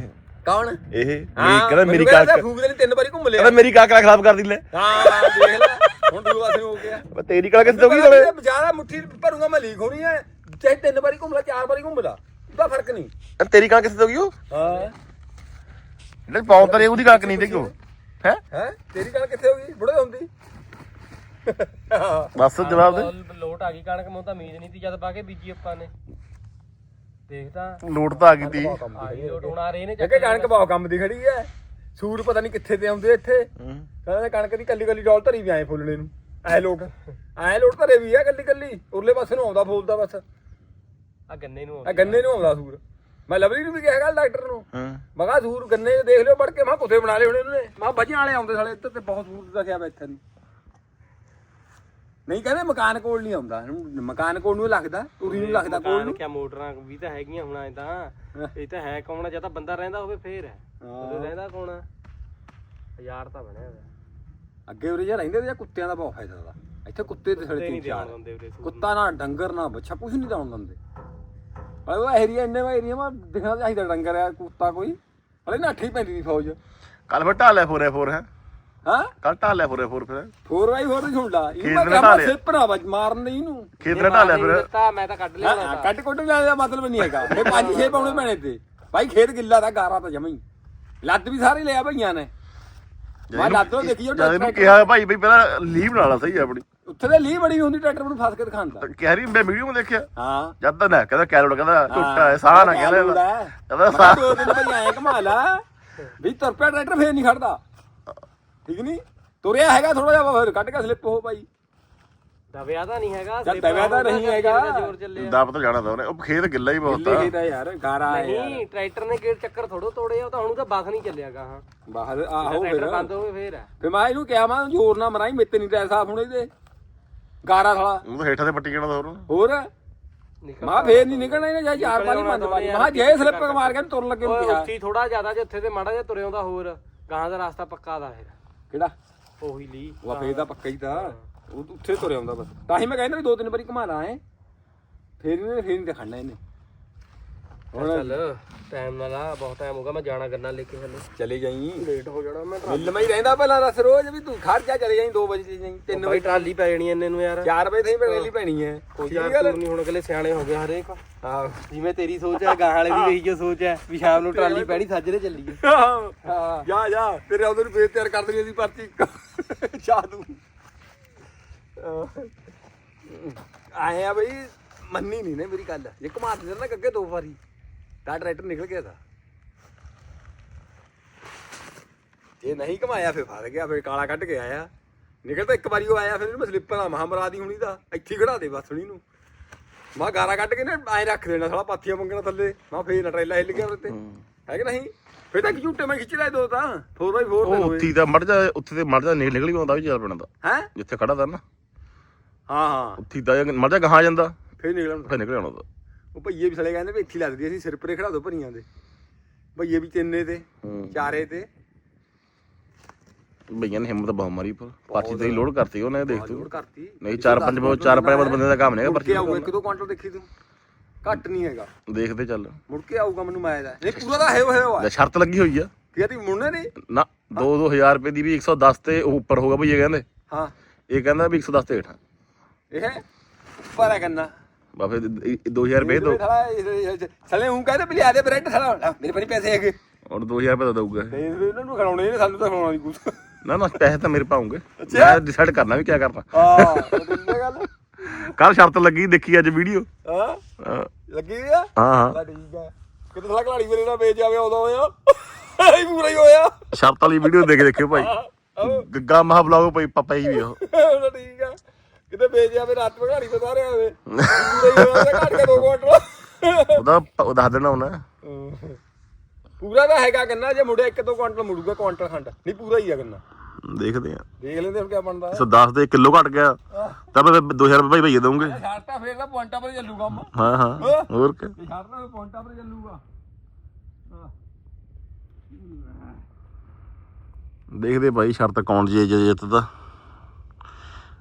ਕੌਣ? ਇਹ ਮੇਰੀ ਕਹਿੰਦਾ ਮੇਰੀ ਕਾਕ ਫੂਕਦੇ ਨੇ ਤਿੰਨ ਵਾਰੀ ਘੁੰਮ ਲਿਆ। ਕਹਿੰਦਾ ਮੇਰੀ ਕਾਕ ਖਰਾਬ ਕਰ ਦਿਲੇ ਹਾਂ ਦੇਖ ਲੈ। ਹੁਣ ਦੂਏ ਪਾਸੇ ਹੋ ਗਿਆ। ਤੇਰੀ ਕਾਕ ਕਿੱਥੇ ਹੋਗੀ ਨਾਲੇ ਬਜਾਰਾ ਮੁੱਠੀ ਭਰੂੰਗਾ ਮੈਂ ਲੀਕ ਹੋਣੀ ਹੈ ਚਾਹੇ ਤਿੰਨ ਵਾਰੀ ਘੁੰਮ ਲਾ ਚਾਰ ਵਾਰੀ ਘੁੰਮ ਲਾ। ਉਹਦਾ ਫ਼ਰਕ ਨਹੀਂ। ਤੇਰੀ ਕਾਕ ਕਿੱਥੇ ਹੋਗੀ ਉਹ ਹਾਂ? ਲੈ ਪਾਉ ਤਰੇ ਉਹਦੀ ਕਾਕ ਨਹੀਂ ਦੇਖੋ। ਹੈ? ਹੈ? ਤੇਰੀ ਗੱਲ ਕਿੱਥੇ ਹੋ ਗਈ? ਬੁੜੇ ਹੁੰਦੀ। ਬਸ ਜਵਾਬ ਦੇ। ਲੋਟ ਆ ਗਈ ਕਣਕ ਮੈਨੂੰ ਤਾਂ ਉਮੀਦ ਨਹੀਂ ਸੀ ਜਦ ਪਾ ਕੇ ਬੀਜੀ ਆਪਾਂ ਨੇ। ਦੇਖ ਤਾਂ। ਲੋਟ ਤਾਂ ਆ ਗਈ ਤੀ। ਆਈ ਲੋਟ ਹੁਣ ਆ ਰਹੇ ਨੇ ਜੱਗੇ ਕਣਕ ਬਹੁਤ ਕੰਮ ਦੀ ਖੜੀ ਐ। ਸੂਰ ਪਤਾ ਨਹੀਂ ਕਿੱਥੇ ਤੇ ਆਉਂਦੇ ਇੱਥੇ। ਕਹਿੰਦੇ ਕਣਕ ਦੀ ਕੱਲੀ ਕੱਲੀ ਡੋਲ ਧਰੀ ਵੀ ਆਏ ਫੁੱਲਣੇ ਨੂੰ। ਐ ਲੋਟ ਐ ਲੋਟ ਧਰੇ ਵੀ ਆ ਕੱਲੀ ਕੱਲੀ। ਉਰਲੇ ਪਾਸੇ ਨੂੰ ਆਉਂਦਾ ਫੁੱਲਦਾ ਬਸ। ਆ ਗੰਨੇ ਨੂੰ ਆ ਗੰਨੇ ਨੂੰ ਆਉਂਦਾ ਸੂਰ। ਮੈਂ ਲਵਲੀ ਨੂੰ ਵੀ ਕਿਹਾ ਗੱਲ ਡਾਕਟਰ ਨੂੰ। ਹਾਂ। ਮੈਂ ਕਿਹਾ ਸੂਰ ਗੰਨੇ ਦੇਖ ਲਿਓ ਵੜ ਕੇ। ਮੈਂ ਕੁੱਥੇ ਬਣਾ ਲਏ ਹੋਣੇ ਉਹਨੇ। ਮੈਂ ਕਿਹਾ ਵਜ੍ਹਾਂ ਵਾਲੇ ਆਉਂਦੇ ਸਾਲੇ ਇੱਧਰ ਤੇ ਬਹੁਤ ਸੂਰ ਦਿਖਿਆ ਵਾ ਇੱਥੇ ਨੂੰ। ਨਹੀਂ ਕਹਿੰਦੇ ਮਕਾਨ ਕੋਲ ਨਹੀਂ ਆਉਂਦਾ। ਮਕਾਨ ਕੋਲ ਨੂੰ ਲੱਗਦਾ ਤੁਰੀ ਨੂੰ ਲੱਗਦਾ ਕੋਲ ਨੂੰ। ਕਿਆ ਮੋਟਰਾਂ ਵੀ ਤਾਂ ਹੈਗੀਆਂ ਹੁਣ ਐ ਤਾਂ। ਇਹ ਤਾਂ ਹੈ ਕੌਣ ਜਾਂ ਤਾਂ ਬੰਦਾ ਰਹਿੰਦਾ ਹੋਵੇ ਫੇਰ। ਹੈ ਉਹਦੇ ਰਹਿੰਦਾ ਕੌਣ ਆ? ਹਜ਼ਾਰ ਤਾਂ ਬਣਿਆ ਹੋਇਆ। ਅੱਗੇ ਉਰੇ ਜਾਂ ਰਹਿੰਦੇ ਤੇ ਜਾਂ ਕੁੱਤਿਆਂ ਦਾ ਬਹੁਤ ਫਾਇਦਾ ਦਾ ਇੱਥੇ ਕੁੱਤੇ ਤੇ ਨਹੀਂ ਤਿੰਨ ਚਾਰ। ਸੂਰ ਕੁੱਤਾ ਨਾ ਡੰਗਰ ਨਾ ਬੱਚਾ ਕੁਝ ਨਹੀਂ ਦਾਉਣ ਦਿੰਦੇ। ਪਰ ਉਹ ਏਰੀਆ ਇੰਨੇ ਵਾ ਏਰੀਆ ਮਾ ਦਿਖਣਾ ਚਾਹੀਦਾ ਡੰਗਰ ਆ ਕੁੱਤਾ ਕੋਈ। ਹਲੇ ਨਾ ਅੱਠੀ ਪੈਂਦੀ ਦੀ ਫੌਜ। ਕੱਲ ਫਿਰ ਢਾਲਿਆ ਫੋਰੇ ਫੋਰ ਹੈ? ਹਾਂ? ਕੱਲ ਢਾਲਿਆ ਫੋਰੇ ਫੋਰ ਫਿਰ। 4x4 ਦੀ ਝੁੰਡਾ ਇਹ ਖੇਤ ਮੈਂ ਨੇ ਕਿਹਾ ਢਾਲਿਆ। ਸਿਰ ਭਰਾਵਾ ਮਾਰਨ ਦੇ ਇਹਨੂੰ। ਖੇਤ ਨੇ ਢਾਲਿਆ ਫਿਰ। ਦਿੱਤਾ ਮੈਂ ਤਾਂ ਕੱਢ ਲਿਆ ਹਾਂ ਕੱਟ ਦਾ ਮਤਲਬ ਨਹੀਂ ਹੈਗਾ। ਫੇ ਪੰਜ ਛੇ ਪਾਉਣੇ ਪੈਣੇ ਤੇ। ਭਾਈ ਖੇਤ ਗਿੱਲਾ ਦਾ ਗਾਰਾ ਤਾਂ ਜਮਈ ਲੱਦ ਵੀ ਸਾਰੇ ਲਿਆ ਭਈਆਂ ਨੇ। ਮੈਂ ਲੱਦ ਲੋ ਦੇਖੀ ਜਦ ਇਹਨੂੰ ਕਿਹਾ ਭਾਈ ਬਈ ਪਹਿਲਾਂ ਲੀਵ ਨਾਲ ਸਹੀ ਆਪਣੀ। ਉੱਥੇ ਤੇ ਲੀ ਬੜੀ ਹੁੰਦੀ ਟਰੈਕਟਰ ਨੂੰ ਫਸ ਕੇ ਦਿਖਾਉਂਦਾ। ਕਹਿ ਰਹੀ ਮੈਂ ਵੀਡੀਓ ਮੈਂ ਦੇਖਿਆ। ਹਾਂ। ਜਦ ਤਾਂ ਨਾ ਕਹਿੰਦਾ ਕੈਲੋੜ ਕਹਿੰਦਾ ਝੁੱਟਾ ਹੈ ਸਾਹ ਨਾ ਕਹਿੰਦਾ। ਕਹਿੰਦਾ ਸਾਹ ਦੋ ਦਿਨ ਭਾਈ ਐ ਕਮਾ ਲਾ ਵੀ ਤੁਰ ਪਿਆ ਟਰੈਕਟਰ ਫੇਰ ਨਹੀਂ ਖੜਦਾ। ਠੀਕ ਨਹੀਂ ਤੁਰਿਆ ਹੈਗਾ ਥੋੜਾ ਜਿਹਾ ਫਿਰ ਕੱਢ ਕੇ ਸਲਿੱਪ ਹੋ ਭਾਈ। ਦਬਿਆ ਤਾਂ ਨਹੀਂ ਹੈਗਾ ਜਦ ਦਬਿਆ ਤਾਂ ਨਹੀਂ ਹੈਗਾ। ਜ਼ੋਰ ਚੱਲਿਆ ਦਾ ਪਤਾ ਜਾਣਾ ਤਾਂ ਉਹਨੇ। ਉਹ ਖੇਤ ਗਿੱਲਾ ਹੀ ਬਹੁਤ ਗਿੱਲੇ ਆ। ਖੇਤ ਆ ਯਾਰ ਗਾਰਾ ਯਾਰ ਨਹੀਂ ਟਰੈਕਟਰ ਨੇ ਗੇਟ ਚੱਕਰ ਥੋੜੋ ਤੋੜਿਆ ਉਹ ਤਾਂ ਹੁਣ ਤਾਂ ਬਸ ਨਹੀਂ ਚੱਲਿਆਗਾ ਹਾਂ। ਬਾਹਰ ਆਹੋ ਫਿਰ ਟਰੈਕਟਰ ਬੰਦ ਹੋਵੇ ਫੇਰ। ਹੈ ਫਿਰ ਮੈਂ ਇਹਨੂੰ ਕਿਹਾ ਮੈਂ ਜ਼ੋਰ ਨਾ ਮਰਾਈ ਮੇਤੇ ਨਹੀਂ ਟਾਇਰ ਸਾਫ਼ ਹੋਣੇ ਇਹਦੇ। ਗਾਰਾ ਸਾਲਾ। ਉਹ ਤਾਂ ਹੇਠਾਂ ਤੇ ਪੱਟੀ ਜਾਣਾ ਤਾਂ ਹੋਰ। ਹੋਰ? ਨਿਕਲ ਮਾ ਫੇਰ ਨਹੀਂ ਨਿਕਲਣਾ ਇਹਨੇ ਜਾਂ ਚਾਰ ਪਾਲੀ ਪੰਜ ਪਾਲੀ ਮਾ ਜੇ ਸਲਿੱਪ ਮਾਰ ਕੇ ਤੁਰਨ ਲੱਗੇ ਨੂੰ ਕਿਹਾ। ਉੱਥੀ ਥੋੜਾ ਜ਼ਿਆਦਾ ਜੇ ਉੱਥੇ ਤੇ ਮਾੜਾ ਜਿਹਾ ਤੁਰਿਆ ਹੁੰਦਾ ਹੋਰ ਗਾਂ ਦਾ ਰਸਤਾ ਪੱਕਾ ਦਾ ਫਿਰ। ਕਿਹੜਾ? ਉਹੀ ਲਈ ਉਹ ਫੇਰ ਦਾ ਪੱਕਾ ਹੀ ਤਾਂ। ਉਹ ਤਾਂ ਉੱਥੇ ਤੁਰਿਆ ਹੁੰਦਾ ਬਸ। ਤਾਂ ਹੀ ਮੈਂ ਕਹਿੰਦਾ ਵੀ ਦੋ ਤਿੰਨ ਵਾਰੀ ਘੁਮਾਣਾ ਹੈ ਫੇਰ ਇਹਨੇ ਫੇਰ ਨਹੀਂ ਦਿਖਣਾ ਇਹਨੇ। ਚੱਲ ਟਾਈਮ ਨਾਲ ਆ ਬਹੁਤ ਟਾਈਮ ਹੋ ਗਿਆ ਮੈਂ ਜਾਣਾ ਗੰਨਾ ਲੈ ਕੇ ਹਲੇ। ਚਲੇ ਜਾਈ। ਲੇਟ ਹੋ ਜਾਣਾ ਮੈਂ ਮਿਲ ਮੈਂ ਹੀ ਰਹਿੰਦਾ ਪਹਿਲਾਂ ਦੱਸ ਰੋਜ਼ ਵੀ ਤੂੰ ਖੜ ਜਾ ਚਲੇ ਜਾਈ 2 ਵਜੇ ਜਾਈ 3 ਭਾਈ ਵਜੇ। ਟਰਾਲੀ ਪੈ ਜਾਣੀ ਇੰਨੇ ਨੂੰ ਯਾਰ। 4 ਵਜੇ ਤਾਈਂ ਪੈਣੀ ਪੈਣੀ ਹੈ ਕੋਈ ਯਾਰ ਤੂੰ ਨਹੀਂ ਹੁਣ ਅਗਲੇ ਸਿਆਣੇ ਹੋ ਗਏ ਹਰੇਕ। ਹਾਂ ਜਿਵੇਂ ਤੇਰੀ ਸੋਚ ਹੈ ਗਾਂ ਵਾਲੇ ਦੀ ਇਹੀ ਜੋ ਸੋਚ ਹੈ ਵੀ ਸ਼ਾਮ ਨੂੰ ਟਰਾਲੀ ਪੈਣੀ ਸਾਜਰੇ ਚੱਲੀਏ। ਹਾਂ। ਜਾ ਜਾ ਤੇਰੇ ਉਹਦੇ ਨੂੰ ਫੇਰ ਤਿਆਰ ਕਰ ਦੇਣੀ ਇਹਦੀ ਪਰਚੀ। ਤੂੰ ਆਏ ਆ ਬਈ ਮੰਨੀ ਨਹੀਂ ਨੇ ਮੇਰੀ ਗੱਲ। ਜੇ ਘੁਮਾ ਦੇ ਨਾ ਅੱਗੇ ਦੋ ਵਾਰੀ ਤਾਂ ਟਰੈਕਟਰ ਨਿਕਲ ਗਿਆ ਤਾਂ ਜੇ ਨਹੀਂ ਘਮਾਇਆ ਫੇਰ ਫਸ ਗਿਆ ਫੇਰ ਕਾਲਾ ਕੱਢ ਕੇ ਆਇਆ। ਨਿਕਲ ਤਾਂ ਇੱਕ ਵਾਰੀ ਉਹ ਆਇਆ ਫਿਰ ਮੈਂ ਸਲਿੱਪਰ ਆ ਮਹਾਮਰਾ ਦੀ ਹੁਣੀ ਦਾ। ਇੱਥੇ ਖੜਾ ਦੇ ਬਸ ਹੁਣੀ ਨੂੰ। ਮੈਂ ਗਾਰਾ ਕੱਢ ਕੇ ਨਾ ਐ ਰੱਖ ਦੇਣਾ ਸਾਲਾ ਪਾਥੀਆਂ ਮੰਗਣਾ ਥੱਲੇ। ਮੈਂ ਫੇਰ ਨਾ ਟਰੇਲਾ ਹਿੱਲ ਗਿਆ ਉੱਤੇ ਹੈ। ਕਿ ਨਹੀਂ? ਫੇਰ ਤਾਂ ਝੂਟੇ ਮੈਂ ਖਿੱਚ ਲਿਆ ਦੋ ਤਾਂ। 4x4 ਉਹ ਉੱਤੀ ਦਾ ਮੜ ਜਾ ਉੱਥੇ ਤੇ ਮੜ ਜਾ ਨਿਕਲ ਨਿਕਲ ਹੀ ਆਉਂਦਾ ਵੀ ਚੱਲ ਪੈਣਾ ਦਾ। ਹੈ? ਜਿੱਥੇ ਖੜਾ ਤਾ ਨਾ। ਹਾਂ ਹਾਂ। ਉੱਥੀ ਦਾ ਮੜ ਜਾ ਗਾਹਾਂ ਜਾਂਦਾ। ਫੇਰ ਨਿਕਲਣ ਫਿਰ ਨਿਕਲ ਆਉਣਾ ਉਹ ਭਈਏ ਵੀ ਸਲੇ ਕਹਿੰਦੇ ਵੀ ਇੱਥੇ ਲੱਗਦੀ ਅਸੀਂ ਸਿਰ ਪਰੇ ਖੜਾ ਦੋ ਭਰੀਆਂ ਦੇ। ਭਈਏ ਵੀ ਤਿੰਨੇ ਤੇ। ਚਾਰੇ ਤੇ। ਭਈਆਂ ਨੇ ਹਿੰਮਤ ਬਹੁਤ ਮਾਰੀ ਪਰ ਤੇ ਲੋਡ ਕਰਤੀ ਉਹਨੇ ਦੇਖ ਤੂੰ। ਲੋਡ ਕਰਤੀ। ਨਹੀਂ ਚਾਰ ਪੰਜ ਬਹੁਤ ਚਾਰ ਪੰਜ ਬੰਦੇ ਦਾ ਕੰਮ ਨਹੀਂ ਹੈਗਾ ਮੁੜ ਕੇ ਆਊਗਾ ਇੱਕ ਦੋ ਕੁਆਂਟਲ ਦੇਖੀ ਤੂੰ। ਘੱਟ ਨਹੀਂ ਹੈਗਾ। ਦੇਖਦੇ ਚੱਲ। ਮੁੜ ਕੇ ਆਊਗਾ ਮੈਨੂੰ ਮੈਂ ਦਾ ਇਹ ਪੂਰਾ ਤਾਂ ਹੈ ਉਹ ਹੈ ਉਹ ਸ਼ਰਤ ਲੱਗੀ ਹੋਈ ਆ। ਕੀ ਆਤੀ ਮੁੜਨੇ ਨਹੀਂ ਨਾ 2 2000 ਰੁਪਏ ਦੀ ਵੀ 110 ਤੇ ਉੱਪਰ ਹੋਗਾ ਭਈਏ ਕਹਿੰਦੇ। ਹਾਂ। ਇਹ ਕਹਿੰਦਾ ਵੀ 110 ਤੇ ਹੇਠਾਂ। ਇਹ ਉੱਪਰ ਹੈ ਕੰਨਾ। ਬਾਫੇ 2000 ਰੁਪਏ ਦੋ। ਸਲੇ ਹੂੰ ਕਹਿੰਦੇ ਵੀ ਲਿਆ ਦੇ ਬ੍ਰੈਡ ਸਾਲਾ। ਮੇਰੇ ਪਾਸ ਪੈਸੇ ਹੈਗੇ। ਔਰ 2000 ਰੁਪਏ ਦਾ ਦਊਗਾ। ਇਹ। ਤੇ ਇਹਨਾਂ ਨੂੰ ਖਿਲਾਉਣੇ ਨੇ ਸਾਨੂੰ ਤਾਂ ਖਿਲਾਉਣਾ ਨਹੀਂ ਕੁਝ ਨਾ ਨਾ ਪੈਸੇ ਤਾਂ ਮੇਰੇ ਪਾਉਂਗੇ ਮੈਂ ਡਿਸਾਈਡ ਕਰਨਾ ਵੀ ਕੀ ਕਰਨਾ। ਹਾਂ ਇਹ ਗੱਲ। ਕੱਲ ਸ਼ਰਤ ਲੱਗੀ ਦੇਖੀ ਅੱਜ ਵੀਡੀਓ। ਹਾਂ? ਲੱਗੀ ਆ? ਹਾਂ ਠੀਕ ਆ। ਕਿਤੇ ਸਾਲਾ ਘਲਾੜੀ ਮੇਰੇ ਨਾਲ ਵੇਚ ਜਾਵੇ ਉਦੋਂ ਹੋਇਆ। ਇਹ ਪੂਰਾ ਹੀ ਹੋਇਆ। ਸ਼ਰਤ ਵਾਲੀ ਵੀਡੀਓ ਦੇਖ ਦੇਖਿਓ ਭਾਈ। ਗੱਗਾ ਮਹਾ ਬਲੌਗ ਪਈ ਪਾਪਾ ਹੀ ਵੀ ਉਹ। ਉਹ ਠੀਕ ਆ। ਕਿਤੇ ਵੇਚ ਜਾਵੇ ਰਾਤ ਨੂੰ ਘਲਾੜੀ ਬਤਾ ਰਿਹਾ ਹੋਵੇ ਪੂਰਾ ਘਾਟ ਕੇ ਦੋ ਕੁਆਂਟਲ ਉਹਦਾ ਉਹ ਦੱਸ ਦੇਣਾ ਉਹਨੇ। ਪੂਰਾ ਤਾਂ ਹੈਗਾ ਗੰਨਾ ਜੇ ਮੁੜਿਆ ਇੱਕ ਦੋ ਕੁਆਂਟਲ ਮੁੜੂਗਾ ਕੁਆਂਟਲ ਖੰਡ। ਨਹੀਂ ਪੂਰਾ ਹੀ ਆ ਗੰਨਾ ਦੇਖਦੇ ਆ ਦੇਖ ਲੈਂਦੇ ਹੁਣ ਕੀ ਬਣਦਾ। 110 ਦੇ ਕਿਲੋ ਘਟ ਗਿਆ। ਤਾਂ ਮੈਂ 2000 ਰੁਪਏ ਭਾਈ ਭਈਏ ਦਊਂਗੇ ਛਾੜਤਾ ਫੇਰ ਤਾਂ ਪੁਆਇੰਟਾਂ ਪਰ ਚੱਲੂਗਾ ਕੰਮ ਹਾਂ ਹਾਂ। ਹੋਰ ਕੀ। ਛਾੜਤਾ ਪੁਆਇੰਟਾਂ ਪਰ ਚੱਲੂਗਾ। ਦੇਖਦੇ ਭਾਈ ਸ਼ਰਤ ਕੌਣ ਜੇ ਜੇ ਜਿੱਤਦਾ।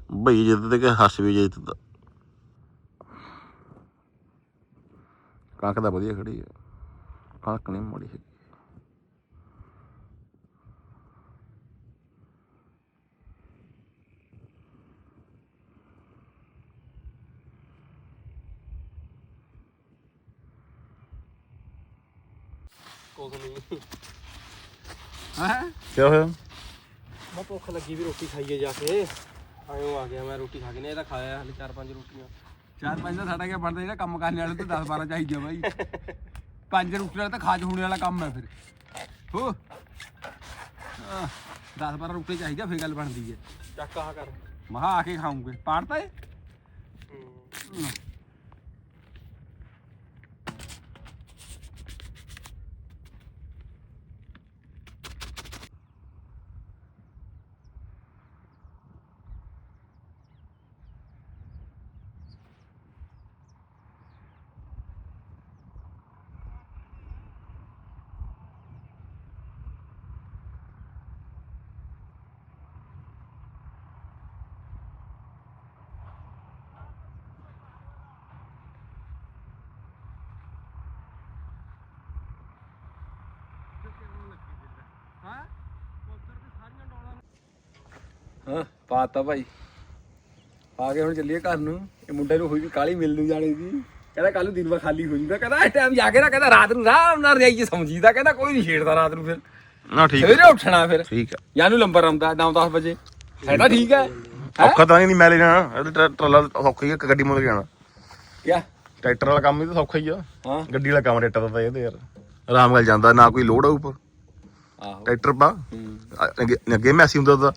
ਭਈ ਜਿੱਤਦੇ ਕਿ ਹੱਸ ਵੀ ਜਿੱਤਦਾ ਕਣਕ ਦਾ ਵਧੀਆ ਖੜੀ ਹੈ ਕਣਕ ਨਹੀਂ ਮੜੀ ਹੈ ਕੁਝ ਨਹੀਂ ਹੈ? ਕੀ ਹੋਇਆ? ਮੈਂ ਭੁੱਖ ਲੱਗੀ ਵੀ ਰੋਟੀ ਖਾਈਏ ਜਾ ਕੇ। ਆਇਓ ਆ ਗਿਆ ਮੈਂ ਰੋਟੀ ਖਾ ਕੇ ਨੇ ਇਹ ਤਾਂ ਖਾਇਆ ਹਲੇ ਚਾਰ ਪੰਜ ਰੋਟੀਆਂ। ਚਾਰ ਪੰਜ ਦਾ ਸਾਡਾ ਕੀ ਬਣਦਾ ਜਿਹੜਾ ਕੰਮ ਕਰਨ ਵਾਲੇ ਤੇ 10 12 ਚਾਹੀਦੇ ਬਾਈ। ਪੰਜ ਤਾਂ ਖਾਜ ਹੋਣੇ ਵਾਲਾ ਕੰਮ ਹੈ ਫਿਰ। ਹੋ। 10 12 ਰੁਪਏ ਚਾਹੀਦਾ ਫਿਰ ਗੱਲ ਬਣਦੀ ਹੈ ਚੱਕ ਆ ਕਰ। ਮਹਾ ਆ ਕੇ ਖਾਉਂਗੇ ਪਾੜਤਾ ਏ ਹੂੰ। ਪਾਤਾ ਭਾਈ। ਆ ਕੇ ਹੁਣ ਚੱਲੀਏ ਘਰ ਨੂੰ। ਇਹ ਮੁੰਡੇ ਨੂੰ ਹੋਈ ਵੀ ਕਾਲੀ ਮਿਲ ਨੂੰ ਜਾਣੇ ਦੀ। ਕਹਿੰਦਾ ਕੱਲ ਨੂੰ ਦਿਨ ਵਾ ਖਾਲੀ ਹੋ ਜੂਗਾ। ਕਹਿੰਦਾ ਇਸ ਟਾਈਮ ਜਾ ਕੇ ਨਾ ਕਹਿੰਦਾ ਰਾਤ ਨੂੰ ਆਰਾਮ ਨਾਲ ਰਜਾਈ ਸਮਝੀਦਾ। ਕਹਿੰਦਾ ਕੋਈ ਨਹੀਂ ਛੇੜਦਾ ਰਾਤ ਨੂੰ ਫਿਰ। ਨਾ ਠੀਕ ਸਵੇਰੇ ਉੱਠਣਾ ਫਿਰ। ਠੀਕ ਆ। ਜਾਂ ਨੂੰ ਲੰਬਰ ਆਉਂਦਾ 9-10 ਵਜੇ। ਸਾਡਾ ਠੀਕ ਹੈ? ਔਖਾ ਤਾਂ ਨਹੀਂ ਮੈਲੇ ਜਾਣਾ ਇਹ ਟਰੈਕਟਰ ਸੌਖਾ ਹੀ ਆ, ਇੱਕ ਗੱਡੀ ਮੁੱਲ ਜਾਣਾ ਕਿਆ? ਟਰੈਕਟਰ ਵਾਲਾ ਕੰਮ ਵੀ ਤਾਂ ਸੌਖਾ ਹੀ ਆ। ਹਾਂ। ਗੱਡੀ ਵਾਲਾ ਕੰਮ ਦਾ ਤਾਂ ਇਹਦੇ ਯਾਰ। ਆਰਾਮ ਨਾਲ ਜਾਂਦਾ ਨਾ ਕੋਈ ਲੋਡ ਆ ਉੱਪਰ। ਆਹੋ। ਟਰੈਕਟਰ ਪਾ। ਅੱਗੇ ਮੈਸੀ ਹੁੰਦਾ ਤਾਂ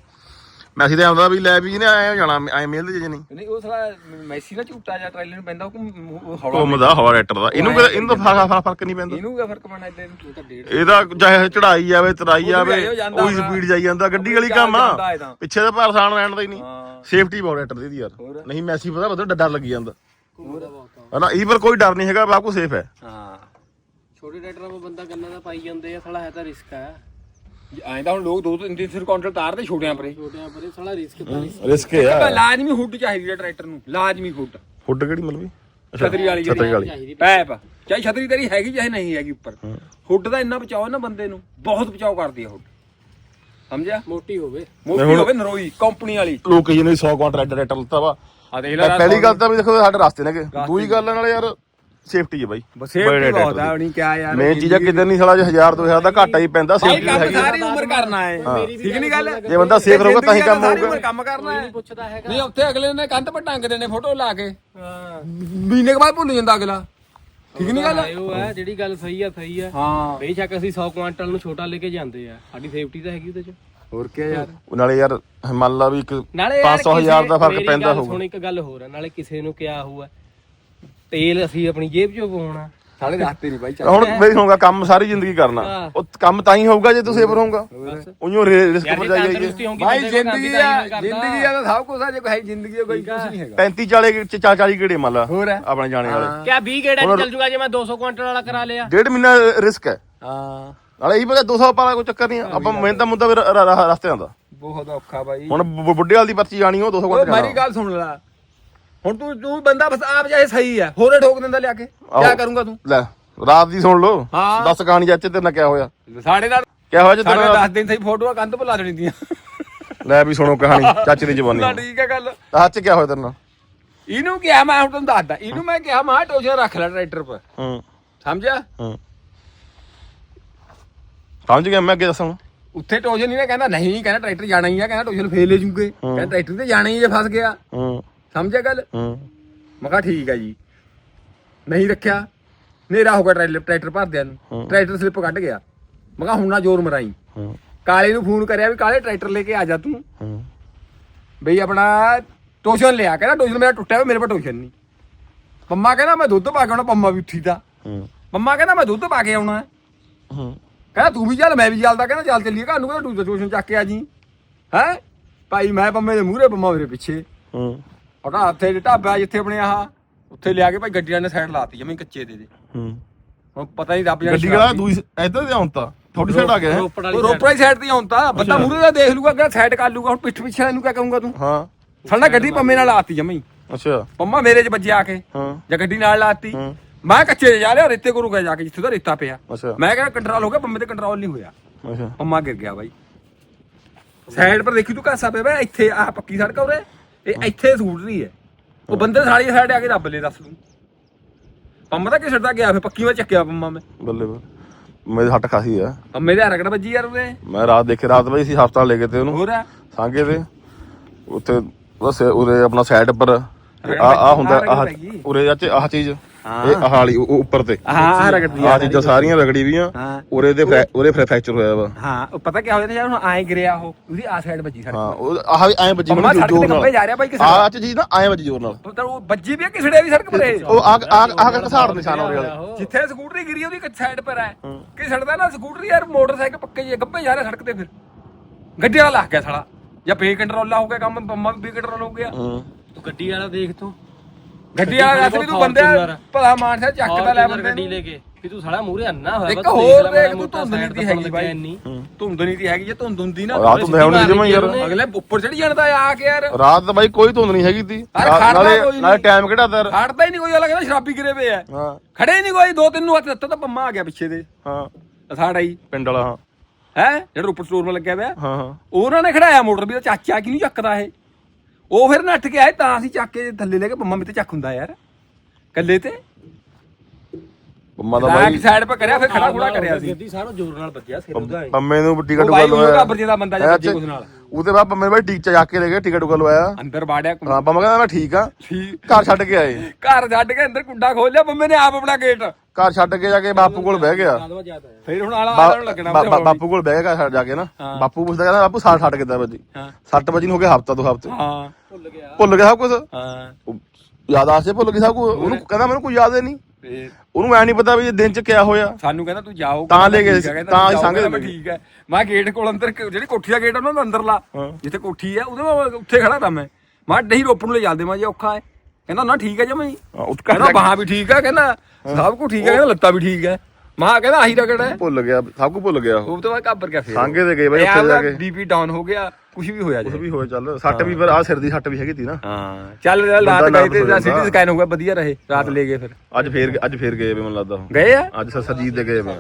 ਮੈਸੀ ਤੇ ਆਉਂਦਾ ਵੀ ਲੈ ਵੀ ਇਹਨੇ ਆਇਆ ਜਾਣਾ ਐ ਮੇਲ ਦੇ ਜੇ ਨਹੀਂ ਨਹੀਂ ਉਹ ਸਾਲਾ ਮੈਸੀ ਨਾ ਝੂਟਾ ਜਾਂ ਟ੍ਰੇਲਰ ਨੂੰ ਪੈਂਦਾ ਉਹ ਹੌਲਾ ਘੁੰਮਦਾ ਹਵਾ ਟਰੈਕਟਰ ਦਾ। ਇਹਨੂੰ ਕਿਹਦਾ- ਇਹਨੂੰ ਤਾਂ ਫ਼ਰਕ ਨਹੀਂ ਪੈਂਦਾ। ਇਹਨੂੰ ਕੀ ਫ਼ਰਕ ਪੈਣਾ ਇਦਾਂ ਨੂੰ ਤਾਂ ਡੇਢ ਇਹਦਾ ਚਾਹੇ ਚੜਾਈ ਜਾਵੇ ਤਰਾਈ ਜਾਵੇ ਆਇਓ ਜਾਂਦਾ ਉਹੀ। ਸਪੀਡ ਜਾਈ ਜਾਂਦਾ ਗੱਡੀ ਵਾਲੀ ਜਾਂਦਾ ਕੰਮ ਆ। ਪਿੱਛੇ ਦਾ ਭਾਰ ਸਾਨ ਰਹਿਣ ਦਾ ਹੀ ਨਹੀਂ। ਹਾਂ। ਸੇਫਟੀ ਬਹੁਤ ਟਰੈਕਟਰ ਦੀ ਯਾਰ। ਹੋਰ। ਨਹੀਂ ਮੈਸੀ ਪਤਾ ਬਦਲ ਡਰ ਲੱਗੀ ਜਾਂਦਾ। ਹਨਾ ਇਹ ਪਰ ਕੋਈ ਡਰ ਨਹੀਂ ਹੈਗਾ ਬਾਕੂ ਸੇਫ ਹੈ। ਹਾਂ। ਛੋਟੇ ਟਰੈਕਟਰਾਂ 'ਤੇ ਬੰਦਾ ਗੰਨਾ ਦਾ ਪਾਈ ਜਾਂਦੇ ਆ ਸਾਲਾ ਹੈ ਤਾਂ ਰਿਸਕ ਆ। ਐਂ ਤਾਂ ਹੁਣ ਲੋਕ ਦੋ ਤਿੰਨ ਤਿੰਨ ਕੁਆਂਟਲ ਤਾਰਦੇ ਛੋਟਿਆਂ ਪਰੇ। ਛੋਟਿਆਂ ਪਰੇ ਸਾਲਾ ਰਿਸਕ ਤਾਂ ਰਿਸਕ ਰਿਸਕ ਤਾਂ ਲਾਜ਼ਮੀ ਹੁੱਡ ਚਾਹੀਦੀ ਹੈ ਟਰੈਕਟਰ ਨੂੰ ਲਾਜ਼ਮੀ ਹੁੱਡ। ਹੁੱਡ ਕਿਹੜੀ ਮਤਲਬ ਛਤਰੀ ਵਾਲੀ ਛਤਰੀ ਵਾਲੀ। ਚਾਹੀਦੀ ਪੈਪ ਚਾਹੇ ਛਤਰੀ ਤੇਰੀ ਹੈਗੀ ਚਾਹੇ ਨਹੀਂ ਹੈਗੀ ਉੱਪਰ। ਹੁੱਡ ਦਾ ਇੰਨਾ ਬਚਾਓ ਨਾ ਬੰਦੇ ਨੂੰ ਬਹੁਤ ਬਚਾਓ ਕਰਦੀ ਹੈ ਹੁੱਡ। ਸਮਝਿਆ? ਮੋਟੀ ਹੋਵੇ। ਮੋਟੀ ਹੋਵੇ ਨਰੋਈ ਕੰਪਨੀ ਵਾਲੀ। ਲੋਕ ਕਹੀ ਨੇ 100 ਕੁਆਂਟਲ ਟਰੈਕਟਰ ਲਿੱਤਾ ਵਾ। ਆ ਦੇਖ ਪਹਿਲੀ ਗੱਲ ਤਾਂ ਵੀ ਦੇਖੋ ਸਾਡੇ ਰਸਤੇ ਨੇ ਦੂਈ ਗੱਲ ਨਾਲ ਯਾਰ ਸੇਫਟੀ ਹੈ ਬਾਈ। ਸੇਫਟੀ ਬਹੁਤ ਆ ਨਹੀਂ ਕਿਆ ਯਾਰ ਮੇਨ ਚੀਜ਼ ਆ ਕਿਤੇ ਨਹੀਂ ਸਾਲਾ ਜੇ 1000 2000 ਦਾ ਘਾਟਾ ਹੀ ਪੈਂਦਾ ਸੇਫਟੀ ਹੈਗੀ। ਸਾਰੀ ਉਮਰ ਕਰਨਾ ਹੈ। ਠੀਕ ਨਹੀਂ ਗੱਲ? ਜੇ ਬੰਦਾ safe ਰਹੂਗਾ ਤਾਂ ਹੀ ਕੰਮ ਸਾਰੀ ਹੋਊਗਾ। ਉਮਰ ਕੰਮ ਕਰਨਾ ਹੈ। ਪੁੱਛਦਾ ਹੈਗਾ। ਨਹੀਂ ਉੱਥੇ ਅਗਲੇ ਨੇ ਕੰਧ ਪਰ ਟੰਗਦੇ ਨੇ ਫੋਟੋ ਲਾ ਕੇ। ਹਾਂ। ਮਹੀਨੇ ਕੇ ਬਾਅਦ ਭੁੱਲ ਜਾਂਦਾ ਅਗਲਾ। ਠੀਕ ਨਹੀਂ ਗੱਲ? ਉਹ ਹੈ ਜਿਹੜੀ ਗੱਲ ਸਹੀ ਆ ਸਹੀ ਆ। ਹਾਂ। ਬੇਸ਼ੱਕ ਅਸੀਂ 100 ਕੁਆਂਟਲ ਨੂੰ ਛੋਟਾ ਲੈ ਕੇ ਜਾਂਦੇ ਆ। ਸਾਡੀ ਸੇਫਟੀ ਤਾਂ ਹੈਗੀ ਉਹਦੇ 'ਚ। ਹੋਰ ਕੀ ਯਾਰ? ਉਹ ਨਾਲੇ ਯਾਰ ਮੰਨ ਲਾ ਵੀ ਇੱਕ ਨਾਲੇ 500 ਹਜ਼ਾਰ ਦਾ ਫ਼ਰਕ ਪੈਂਦਾ ਹੋਊਗਾ। ਹੁਣ ਇੱਕ ਗੱਲ ਹੋਰ ਆ। ਨਾਲੇ ਕਿਸੇ ਨੂੰ ਕਿਹਾ ਹੋਊਗਾ। ਤੇਲ ਅਸੀਂ ਆਪਣੀ ਜੇਬ 'ਚੋਂ ਪਵਾਉਣਾ। ਸਾਡੇ ਰਸਤੇ ਨਹੀਂ ਬਾਈ ਚੱਲ ਹੁਣ ਮੇਰੀ ਹੋਊਗਾ ਕੰਮ ਸਾਰੀ ਜ਼ਿੰਦਗੀ ਕਰਨਾ। ਉਹ ਕੰਮ ਤਾਂ ਹੀ ਹੋਊਗਾ ਜੇ ਤੂੰ ਰਹੋਗਾ ਬਸ। ਉਈਓ ਰਿਸਕ ਪਰ ਜੇ ਜਾਈਏ। ਹੋਊਗੀ ਕੋਲ ਜ਼ਿੰਦਗੀ ਆ ਜ਼ਿੰਦਗੀ ਆ ਤਾਂ ਸਭ ਕੁਝ ਆ ਜੇ ਕੋਈ ਹੈ ਜ਼ਿੰਦਗੀ ਦਾ ਕੋਈ ਕੁਝ ਨਹੀਂ ਹੈਗਾ। 35 40 40 40 ਗੇੜੇ ਮੰਨ ਲਾ ਹੋਰ? ਹੈ ਆਪਣੇ ਜਾਣੇ ਵਾਲੇ। ਕਿਆ 20 ਗੇੜਾ ਚੱਲ ਜੂਗਾ ਜੇ ਮੈਂ 200 ਕੁਆਂਟਲ ਵਾਲਾ ਕਰਾ ਲਿਆ? ਡੇਢ ਮਹੀਨਾ ਰਿਸਕ ਹੈ। ਹਾਂ। ਨਾਲੇ ਇਹ ਪਤਾ 200 ਪਾਲਾ ਕੋਈ ਚੱਕਰ ਨਹੀਂ ਆਪਾਂ ਮਿਹਨਤ ਦਾ ਮੁੱਦਾ ਰਸਤੇ ਆਂਦਾ ਬਹੁਤ ਔਖਾ ਬਾਈ। ਹੁਣ ਬੁੱਢੇ ਵਾਲ ਦੀ ਪਰਚੀ ਜਾਣੀ ਉਹ 200 ਉਹ ਘੰਟੇ ਮੇਰੀ ਗੱਲ ਸੁਣ ਲੈ। ਹੁਣ ਤੂੰ ਤੂੰ ਬੰਦਾ ਬਸ ਆਪ ਜਾਏ ਸਹੀ ਹੈ ਹੋਰੇ ਠੋਕ ਦਿੰਦਾ ਲਿਆ ਕੇ। ਆਹੋ। ਕੀ ਕਰੂੰਗਾ ਤੂੰ? ਲੈ ਰਾਤ ਦੀ ਸੁਣ ਹਾਂ। ਦੱਸ ਕਹਾਣੀ ਚਾਚੇ ਤੇਰੇ ਨਾਲ ਕਿਆ ਹੋਇਆ? ਸਾਡੇ ਨਾਲ ਕਿਆ ਹੋਇਆ ਜੇ ਤੇਰੇ ਸਾਡੇ ਨਾਲ 10 ਦਿਨ ਸਹੀ ਫੋਟੋਆਂ ਕੰਧ ਭੁਲਾ ਦੇਣੀ ਦੀਆਂ। ਲੈ ਵੀ ਸੁਣੋ ਕਹਾਣੀ ਚਾਚੇ ਦੀ ਜ਼ਬਾਨੀ ਨਾ ਠੀਕ ਹੈ ਗੱਲ। ਹੱਥ ਚ ਕਿਆ ਹੋਇਆ ਤੇਰੇ ਨਾਲ? ਇਹਨੂੰ ਕਿਹਾ ਮੈਂ ਹੁਣ ਤੁਹਾਨੂੰ ਦੱਸਦਾ ਇਹਨੂੰ ਮੈਂ ਕਿਹਾ ਮੈਂ ਟੋਸ਼ਨ ਰੱਖ ਲੈ ਟਰੈਕਟਰ 'ਪਰ। ਹੂੰ। ਸਮਝਿਆ? ਹੂੰ। ਸਮਝ ਗਿਆ ਮੈਂ ਅੱਗੇ ਦੱਸਾਂ ਉੱਥੇ ਟੋਸ਼ਨ ਨਹੀਂ ਨਾ ਕਹਿੰਦਾ ਨਹੀਂ ਕਹਿੰਦਾ ਟਰੈਕਟਰ ਜਾਣਾ ਹੀ ਆ ਕਹਿੰਦਾ ਟੋਸ਼ਨ ਫੇਲ ਲੈ ਜੂਗੇ। ਕਹਿੰਦਾ ਟਰੈਕਟਰ ਤੇ ਜਾਣਾ ਹੀ ਜੇ ਫਸ ਗਿਆ। ਹੂੰ। ਸਮਝਿਆ ਗੱਲ? ਹੂੰ। ਮੈਂ ਕਿਹਾ ਠੀਕ ਹੈ ਜੀ। ਨਹੀਂ ਰੱਖਿਆ ਨੇਰਾ ਹੋ ਗਿਆ ਟਰੈਕਟਰ ਟਰੈਕਟਰ ਭਰਦਿਆਂ ਨੂੰ। ਟਰੈਕਟਰ ਸਲਿੱਪ ਕੱਢ ਗਿਆ। ਮੈਂ ਕਿਹਾ ਹੁਣ ਨਾ ਜ਼ੋਰ ਮਰਾਈ। ਹੂੰ। ਕਾਲੇ ਨੂੰ ਫੋਨ ਕਰਿਆ ਵੀ ਕਾਲੇ ਟਰੈਕਟਰ ਲੈ ਕੇ ਆ ਜਾ ਤੂੰ। ਹੂੰ। ਬਈ ਆਪਣਾ ਟੋਸ਼ਨ ਲਿਆ ਕਹਿੰਦਾ ਟੋਸ਼ਨ ਮੇਰਾ ਟੁੱਟਿਆ ਹੋਇਆ ਮੇਰੇ ਕੋਲ ਟੋਸ਼ਨ ਨਹੀਂ। ਪੰਮਾ ਕਹਿੰਦਾ ਮੈਂ ਦੁੱਧ ਪਾ ਕੇ ਆਉਣਾ ਪੰਮਾ ਵੀ ਉੱਠੀ ਦਾ। ਹੂੰ। ਪੰਮਾ ਕਹਿੰਦਾ ਮੈਂ ਦੁੱਧ ਪਾ ਕੇ ਆਉਣਾ ਹੂੰ। ਕਹਿੰਦਾ ਤੂੰ ਵੀ ਚੱਲ ਮੈਂ ਵੀ ਚੱਲਦਾ। ਕਹਿੰਦਾ ਚੱਲ ਚੱਲੀਏ ਘਰ ਨੂੰ ਕਹਿੰਦਾ ਤੂੰ ਟੋਸ਼ਨ ਚੱਕ ਕੇ ਆ ਜੀ। ਹੈ? ਭਾਈ ਮੈਂ ਪੰਮੇ ਦੇ ਮੂਹਰੇ ਪੰਮਾ ਮੇਰੇ ਪਿੱਛੇ। ਹੂੰ। ਉਹਦਾ ਹੱਥੇ ਦੇ ਢਾਬਾ ਜਿੱਥੇ ਆਪਣੇ ਆਹ ਉੱਥੇ ਲਿਆ ਕੇ ਭਾਈ ਗੱਡੀਆਂ ਨੇ ਸਾਈਡ ਲਾਤੀ ਜਮੀ ਕੱਚੇ ਦੇ ਦੇ। ਹੂੰ। ਹੁਣ ਪਤਾ ਨਹੀਂ ਰੱਬ ਜਾਣੇ ਗੱਡੀ ਵਾਲਾ ਦੂਈ ਇੱਧਰ ਤੇ ਆਉਂ ਤਾਂ ਥੋੜੀ ਸਾਈਡ ਆ ਗਿਆ ਹੈਂ? ਰੋਪੜ ਵਾਲੀ ਰੋਪੜਾ ਸਾਈਡ ਤੇ ਆਉਂਦਾ ਬੰਦਾ ਮੂਹਰੇ ਦਾ ਦੇਖ ਲੂਗਾ ਅਗਰ ਸਾਈਡ ਕਰ ਲੂਗਾ ਹੁਣ ਪਿੱਠ ਪਿੱਛੇ ਇਹਨੂੰ ਕਿਆ ਕਹੂੰਗਾ ਤੂੰ? ਹਾਂ। ਸਾਡਾ ਗੱਡੀ ਪੰਮੇ ਨਾਲ ਲਾਤੀ ਜਮੀ। ਅੱਛਾ। ਪੰਮਾ ਮੇਰੇ 'ਚ ਵੱਜਿਆ ਆ ਕੇ। ਹਾਂ। ਜਾਂ ਗੱਡੀ ਨਾਲ ਲਾਤੀ। ਹੂੰ। ਮੈਂ ਕੱਚੇ 'ਚ ਜਾ ਲਿਆ ਰੇਤੇ ਕੋਲ ਰੁਕਿਆ ਜਾ ਕੇ ਜਿੱਥੇ ਦਾ ਰੇਤਾ ਪਿਆ। ਅੱਛਾ। ਮੈਂ ਕਿਹਾ ਕੰਟਰੋਲ ਹੋ ਗਿਆ ਪੰਮੇ ਤੇ ਕੰਟਰੋਲ ਨਹੀਂ ਹੋਇਆ। ਅੱਛਾ। ਪੰਮਾ ਗਿਰ ਗਿਆ ਬਾਈ। ਸਾਈਡ ਪਰ ਦੇਖੀ ਤੂੰ ਕਾਸਾ ਪਿਆ ਵਾ, ਇੱਥੇ ਆਹ ਪੱਕੀ ਸੜਕ ਆ ਉਰੇ। ਇਹ ਇੱਥੇ ਸੂਟ ਰਹੀ ਹੈ। ਉਹ ਬੰਦੇ ਸਾਲੀ ਸਾਈਡ ਆ ਕੇ ਰੱਬ ਲੈ ਦੱਸ ਤੂੰ। ਪੰਮਾ ਤਾਂ ਕਿਸੜਦਾ ਗਿਆ ਫੇ ਪੱਕੀ ਵਾ ਚੱਕਿਆ ਪੰਮਾ ਮੈਂ। ਬੱਲੇ ਬੱਲੇ। ਮੇਰੇ ਹੱਟ ਖਾਸੀ ਆ। ਪੰਮੇ ਦੇ ਰਗੜ ਵੱਜੀ ਯਾਰ ਉਰੇ ਮੈਂ ਰਾਤ ਦੇਖੇ ਰਾਤ ਬਈ ਸੀ ਹਸਪਤਾਲ ਲੈ ਗਏ ਤੇ ਉਹਨੂੰ। ਹੋਰ ਆ? ਸਾਂਗੇ ਤੇ। ਉੱਥੇ ਬਸ ਉਰੇ ਆਪਣਾ ਸਾਈਡ ਪਰ ਆ ਆ ਹੁੰਦਾ ਆਹ ਉਰੇ ਚਾਚੇ ਆਹ ਚੀਜ਼। ਇਹ ਆਹ ਵਾਲੀ ਉਹ- ਉਹ ਉੱਪਰ ਤੇ। ਹਾਂ। ਰਗੜਦੀ ਆਹ ਚੀਜ਼ਾਂ ਸਾਰੀਆਂ ਰਗੜੀ ਵੀਆਂ। ਹਾਂ। ਉਰੇ ਦੇ ਫਰੈ- ਉਰੇ ਫ੍ਰੈਕਚਰ ਹੋਇਆ ਵਾ। ਹਾਂ ਉਹ ਪਤਾ ਕੀ ਹੋਇਆ ਨਾ ਯਾਰ ਹੁਣ ਆਏ ਗਿਰਿਆ ਉਹ ਉਹਦੀ ਆ ਸਾਈਡ ਵੱਜੀ ਸੜਕ ਹਾਂ ਉਹ ਆਹ ਵੀ ਐਂ ਵੱਜੀ ਪੰਮਾ ਮੈਨੂੰ ਸੜਕ ਜ਼ੋਰ ਤੇ ਨਾਲ। ਕੰਪੇ ਜਾ ਰਿਹਾ ਬਾਈ ਕਿਸੇ ਆਹ ਚੀਜ਼ ਨਾ ਐਂ ਵੱਜੀ ਜ਼ੋਰ ਨਾਲ। ਪਤਾ ਉਹ ਵੱਜੀ ਵੀ ਆ ਕਿਸੜੇ ਵੀ ਸੜਕ ਪਰੇ। ਉਹ ਆ ਆ ਆਹ ਘਸਾੜ ਨਿਸ਼ਾਨ ਉਰੇ ਵਾਲੇ ਜਿੱਥੇ ਸਕੂਟਰੀ ਗਿਰੀ ਉਹਦੀ ਇੱਕ ਸਾਈਡ ਪਰ ਹੈ। ਕਿ ਸੜਦਾ ਨਾ ਸਕੂਟਰੀ ਯਾਰ ਮੋਟਰਸਾਈਕਲ ਪੱਕੇ ਜੇ ਗੱਭੇ ਜਾ ਰਿਹਾ ਸੜਕ ਤੇ ਫਿਰ। ਗੱਡੀ ਵਾਲਾ ਲੱਗ ਗਿਆ ਸਾਲਾ। ਜਾਂ ਬੇ ਕੰਟਰੋਲ ਹੋ ਗਿਆ ਕੰਮ ਪੰਮਾ ਵੀ ਕੰਟਰੋਲ ਹੋ ਗਿਆ। ਹੂੰ। ਤੂੰ ਗੱਡੀ ਵਾਲਾ ਦੇਖ ਤੂੰ। ਗੱਡੀ ਵਾਲਾ ਅਸਲੀ ਤੂੰ ਬੰਦੇ ਭਲਾ ਮਾਨ ਸਾਹਿਬ ਚੱਕਦਾ ਲੈ ਬੰਦੇ ਗੱਡੀ ਨੂੰ। ਲੈ ਕੇ। ਵੀ ਤੂੰ ਸਾਲਾ ਮੂਹਰੇ ਅੰਨਾ ਹੋਇਆ ਇੱਕ ਵਾ, ਤੂੰ ਹੋਰ ਦੇਖ ਤੂੰ ਧੁੰਦ ਨੀਤੀ ਤੇ ਹੈਗੀ ਬਾਈ। ਇੰਨੀ। ਧੁੰਦ ਨੀਤੀ ਹੈਗੀ ਜੇ ਧੁੰਦ ਹੁੰਦੀ ਨਾ ਰਾਤ ਨੂੰ ਹੁਣ ਜਮਾ ਯਾਰ। ਅਗਲੇ ਉੱਪਰ ਚੜੀ ਜਾਂਦਾ ਆ ਕੇ ਯਾਰ। ਰਾਤ ਤਾਂ ਬਾਈ ਕੋਈ ਧੁੰਦ ਨਹੀਂ ਹੈਗੀ ਤੀ ਖੜਦਾ ਨਾਲੇ ਨਾਲੇ ਨਹੀਂ। ਟਾਈਮ ਕਿਹੜਾ ਦਰ ਹਟਦਾ ਹੀ ਨਹੀਂ ਕੋਈ ਅਲੱਗ ਨਾ ਸ਼ਰਾਬੀ ਗਿਰੇ ਪਏ ਆ। ਹਾਂ। ਖੜੇ ਹੀ ਨਹੀਂ ਕੋਈ ਦੋ ਤਿੰਨ ਨੂੰ ਹੱਥ ਦਿੱਤਾ ਤਾਂ ਪੰਮਾ ਆ ਗਿਆ ਪਿੱਛੇ ਦੇ। ਹਾਂ। ਸਾੜਾ ਹੀ ਪਿੰਡ ਵਾਲਾ ਹਾਂ। ਹੈ? ਜਿਹੜਾ ਰੋਪੜ ਸਟੋਰ 'ਤੇ ਲੱਗਿਆ ਹੋਇਆ ਹਾਂ ਹਾਂ। ਉਹਨਾਂ ਨੇ ਖੜਾਇਆ ਮੋਟਰ ਵੀ ਤਾਂ ਚਾਚਾ ਕਿ ਨਹੀਂ ਚੱਕਦਾ ਇਹ? ਉਹ ਫਿਰ ਨੱਠ ਕੇ ਆਏ ਤਾਂ ਅਸੀਂ ਚੱਕ ਕੇ ਥੱਲੇ ਲੈ ਕੇ ਬੰਮਾ ਮੇ ਤੇ ਚੱਕ ਹੁੰਦਾ ਯਾਰ। ਕੱਲੇ ਤੇ। ਪੰਮਾ ਦਾ ਬਾਈ ਸਾਈਡ 'ਤੇ ਕਰਿਆ ਫਿਰ ਖੜਾ ਖੁੜਾ ਕਰਿਆ ਸੀ। ਗਿਰਦੀ ਸਾਰਾ ਜ਼ੋਰ ਨਾਲ ਵੱਜਿਆ ਸਿਰ ਉਹਦਾ। ਪੰਮੇ ਨੂੰ ਟਿਕਟ ਉਹ ਬਾਈ ਉਹ ਘਾਬਰ ਜਾਂਦਾ ਬੰਦਾ ਜਾਂ ਕੁਛ ਨਾਲ। ਉਹਦੇ ਬਾਅਦ ਪੰਮੇ ਬਾਈ ਟੀਕ ਚ ਜਾ ਕੇ ਲੈ ਗਏ ਟਿਕਟ ਟੁਕਾ ਲਵਾਇਆ। ਅੰਦਰ ਬਾੜਿਆ ਹਾਂ ਪੰਮਾ ਕਹਿੰਦਾ ਮੈਂ ਠੀਕ ਆ। ਠੀਕ। ਘਰ ਛੱਡ ਕੇ ਆਏ। ਘਰ ਛੱਡ ਕੇ ਅੰਦਰ ਕੁੰਡਾ ਖੋਲ ਲਿਆ ਬੰਮੇ ਨੇ ਆਪ ਆਪਣਾ ਗੇਟ ਘਰ ਛੱਡ ਕੇ ਜਾ ਕੇ ਬਾਪੂ ਕੋਲ ਬਹਿ ਗਿਆ। ਫਿਰ ਹੁਣ ਆਲਾ ਬਾ- ਆਲਾ ਨੂੰ ਲੱਗਣਾ। ਬਾਪੂ ਕੋਲ ਬਹਿ ਗਿਆ ਘਰ ਜਾ ਕੇ ਨਾ। ਬਾਪੂ ਪੁੱਛਦਾ ਕਹਿੰਦਾ ਬਾਪੂ ਸਾਲ ਛੱਡ ਕਿੱਦਾਂ ਵੱਜੀ? ਹਾਂ। 60 ਵਜੇ ਨੂੰ ਹੋ ਗਿਆ ਹਫਤਾ ਦੋ ਹਫ਼ਤੇ। ਹਾਂ। ਭੁੱਲ ਗਿਆ ਭੁੱਲ ਗਿਆ ਸਭ ਕੁਝ ਹਾਂ। ਯਾਦ ਆਸੇ ਭੁੱਲ ਗਿਆ ਸਭ ਕੁਝ ਉਹਨੂੰ ਕਹਿੰਦਾ ਮੈਨੂੰ ਕੋਈ ਯਾਦ ਹੀ ਨਹੀਂ। ਫਿਰ ਉਹਨੂੰ ਐ ਨਹੀਂ ਪਤਾ ਵੀ ਇਹ ਦਿਨ ਚ ਕਿਆ ਹੋਇਆ। ਸਾਨੂੰ ਕਹਿੰਦਾ ਤੂੰ ਜਾਓ ਤਾਂ ਲੈ ਗਏ ਤਾਂ ਤੂੰ ਅਸੀਂ ਸੰਗ ਮੈਂ ਦੇ ਠੀਕ ਹੈ ਮੈਂ ਗੇਟ ਕੋਲ ਅੰਦਰ ਜਿਹੜੀ ਕੋਠੀ ਦਾ ਗੇਟ ਉਹਨਾਂ ਦਾ ਅੰਦਰ ਲਾ। ਜਿੱਥੇ ਕੋਠੀ ਹੈ ਉਹਦੇ ਉੱਥੇ ਖੜਾ ਤਾਂ ਮੈਂ। ਮੈਂ ਨਹੀਂ ਰੋਪੜ ਨੂੰ ਲੈ ਜਾਂਦੇ ਮੈਂ ਜੇ ਔਖਾ ਹੈ। ਕਹਿੰਦਾ ਨਾ ਠੀਕ ਹੈ। ਜਮਾ ਜੀ ਕਹਿੰਦਾ ਬਾਹਾਂ ਵੀ ਠੀਕ ਹੈ ਕਹਿੰਦਾ ਸਭ ਕੁਝ ਠੀਕ ਹੈ ਕਹਿੰਦਾ ਲੱਤਾਂ ਵੀ ਠੀਕ ਹੈ ਮਾਂ ਕਹਿੰਦਾ ਆਹੀ ਰਗੜ ਹੈ। ਭੁੱਲ ਗਿਆ ਸਭ ਕੁਝ ਭੁੱਲ ਗਿਆ ਉਹ। ਉਹ ਤੋਂ ਬਾਅਦ ਕਾਬਰ ਗਿਆ ਫੇਰ? ਸਾਂਗੇ ਦੇ ਗਏ ਬਾਈ ਉੱਥੇ ਜਾ ਕੇ। ਬੀਪੀ ਡਾਊਨ ਹੋ ਗਿਆ ਕੁਝ ਵੀ ਹੋਇਆ ਕੁਝ ਜੇ। ਵੀ ਹੋਇਆ ਚੱਲ। ਸੱਟ ਵੀ ਫਿਰ ਆ ਸਿਰ ਦੀ ਸੱਟ ਵੀ ਹੈਗੀ ਤੀ ਨਾ। ਹਾਂ। ਚੱਲ ਰਾਤ ਗਏ ਤੇ ਸਿਟੀ। ਸਕੈਨ ਹੋ ਗਿਆ ਵਧੀਆ ਰਹੇ ਰਾਤ ਲੈ ਗਏ ਫਿਰ। ਅੱਜ ਫੇਰ ਅੱਜ ਫੇਰ ਗਏ ਵੇ ਮੈਨੂੰ ਲੱਗਦਾ ਉਹ। ਗਏ ਆ? ਅੱਜ ਸਰ ਸਰਜੀਤ ਦੇ ਗਏ ਵੇ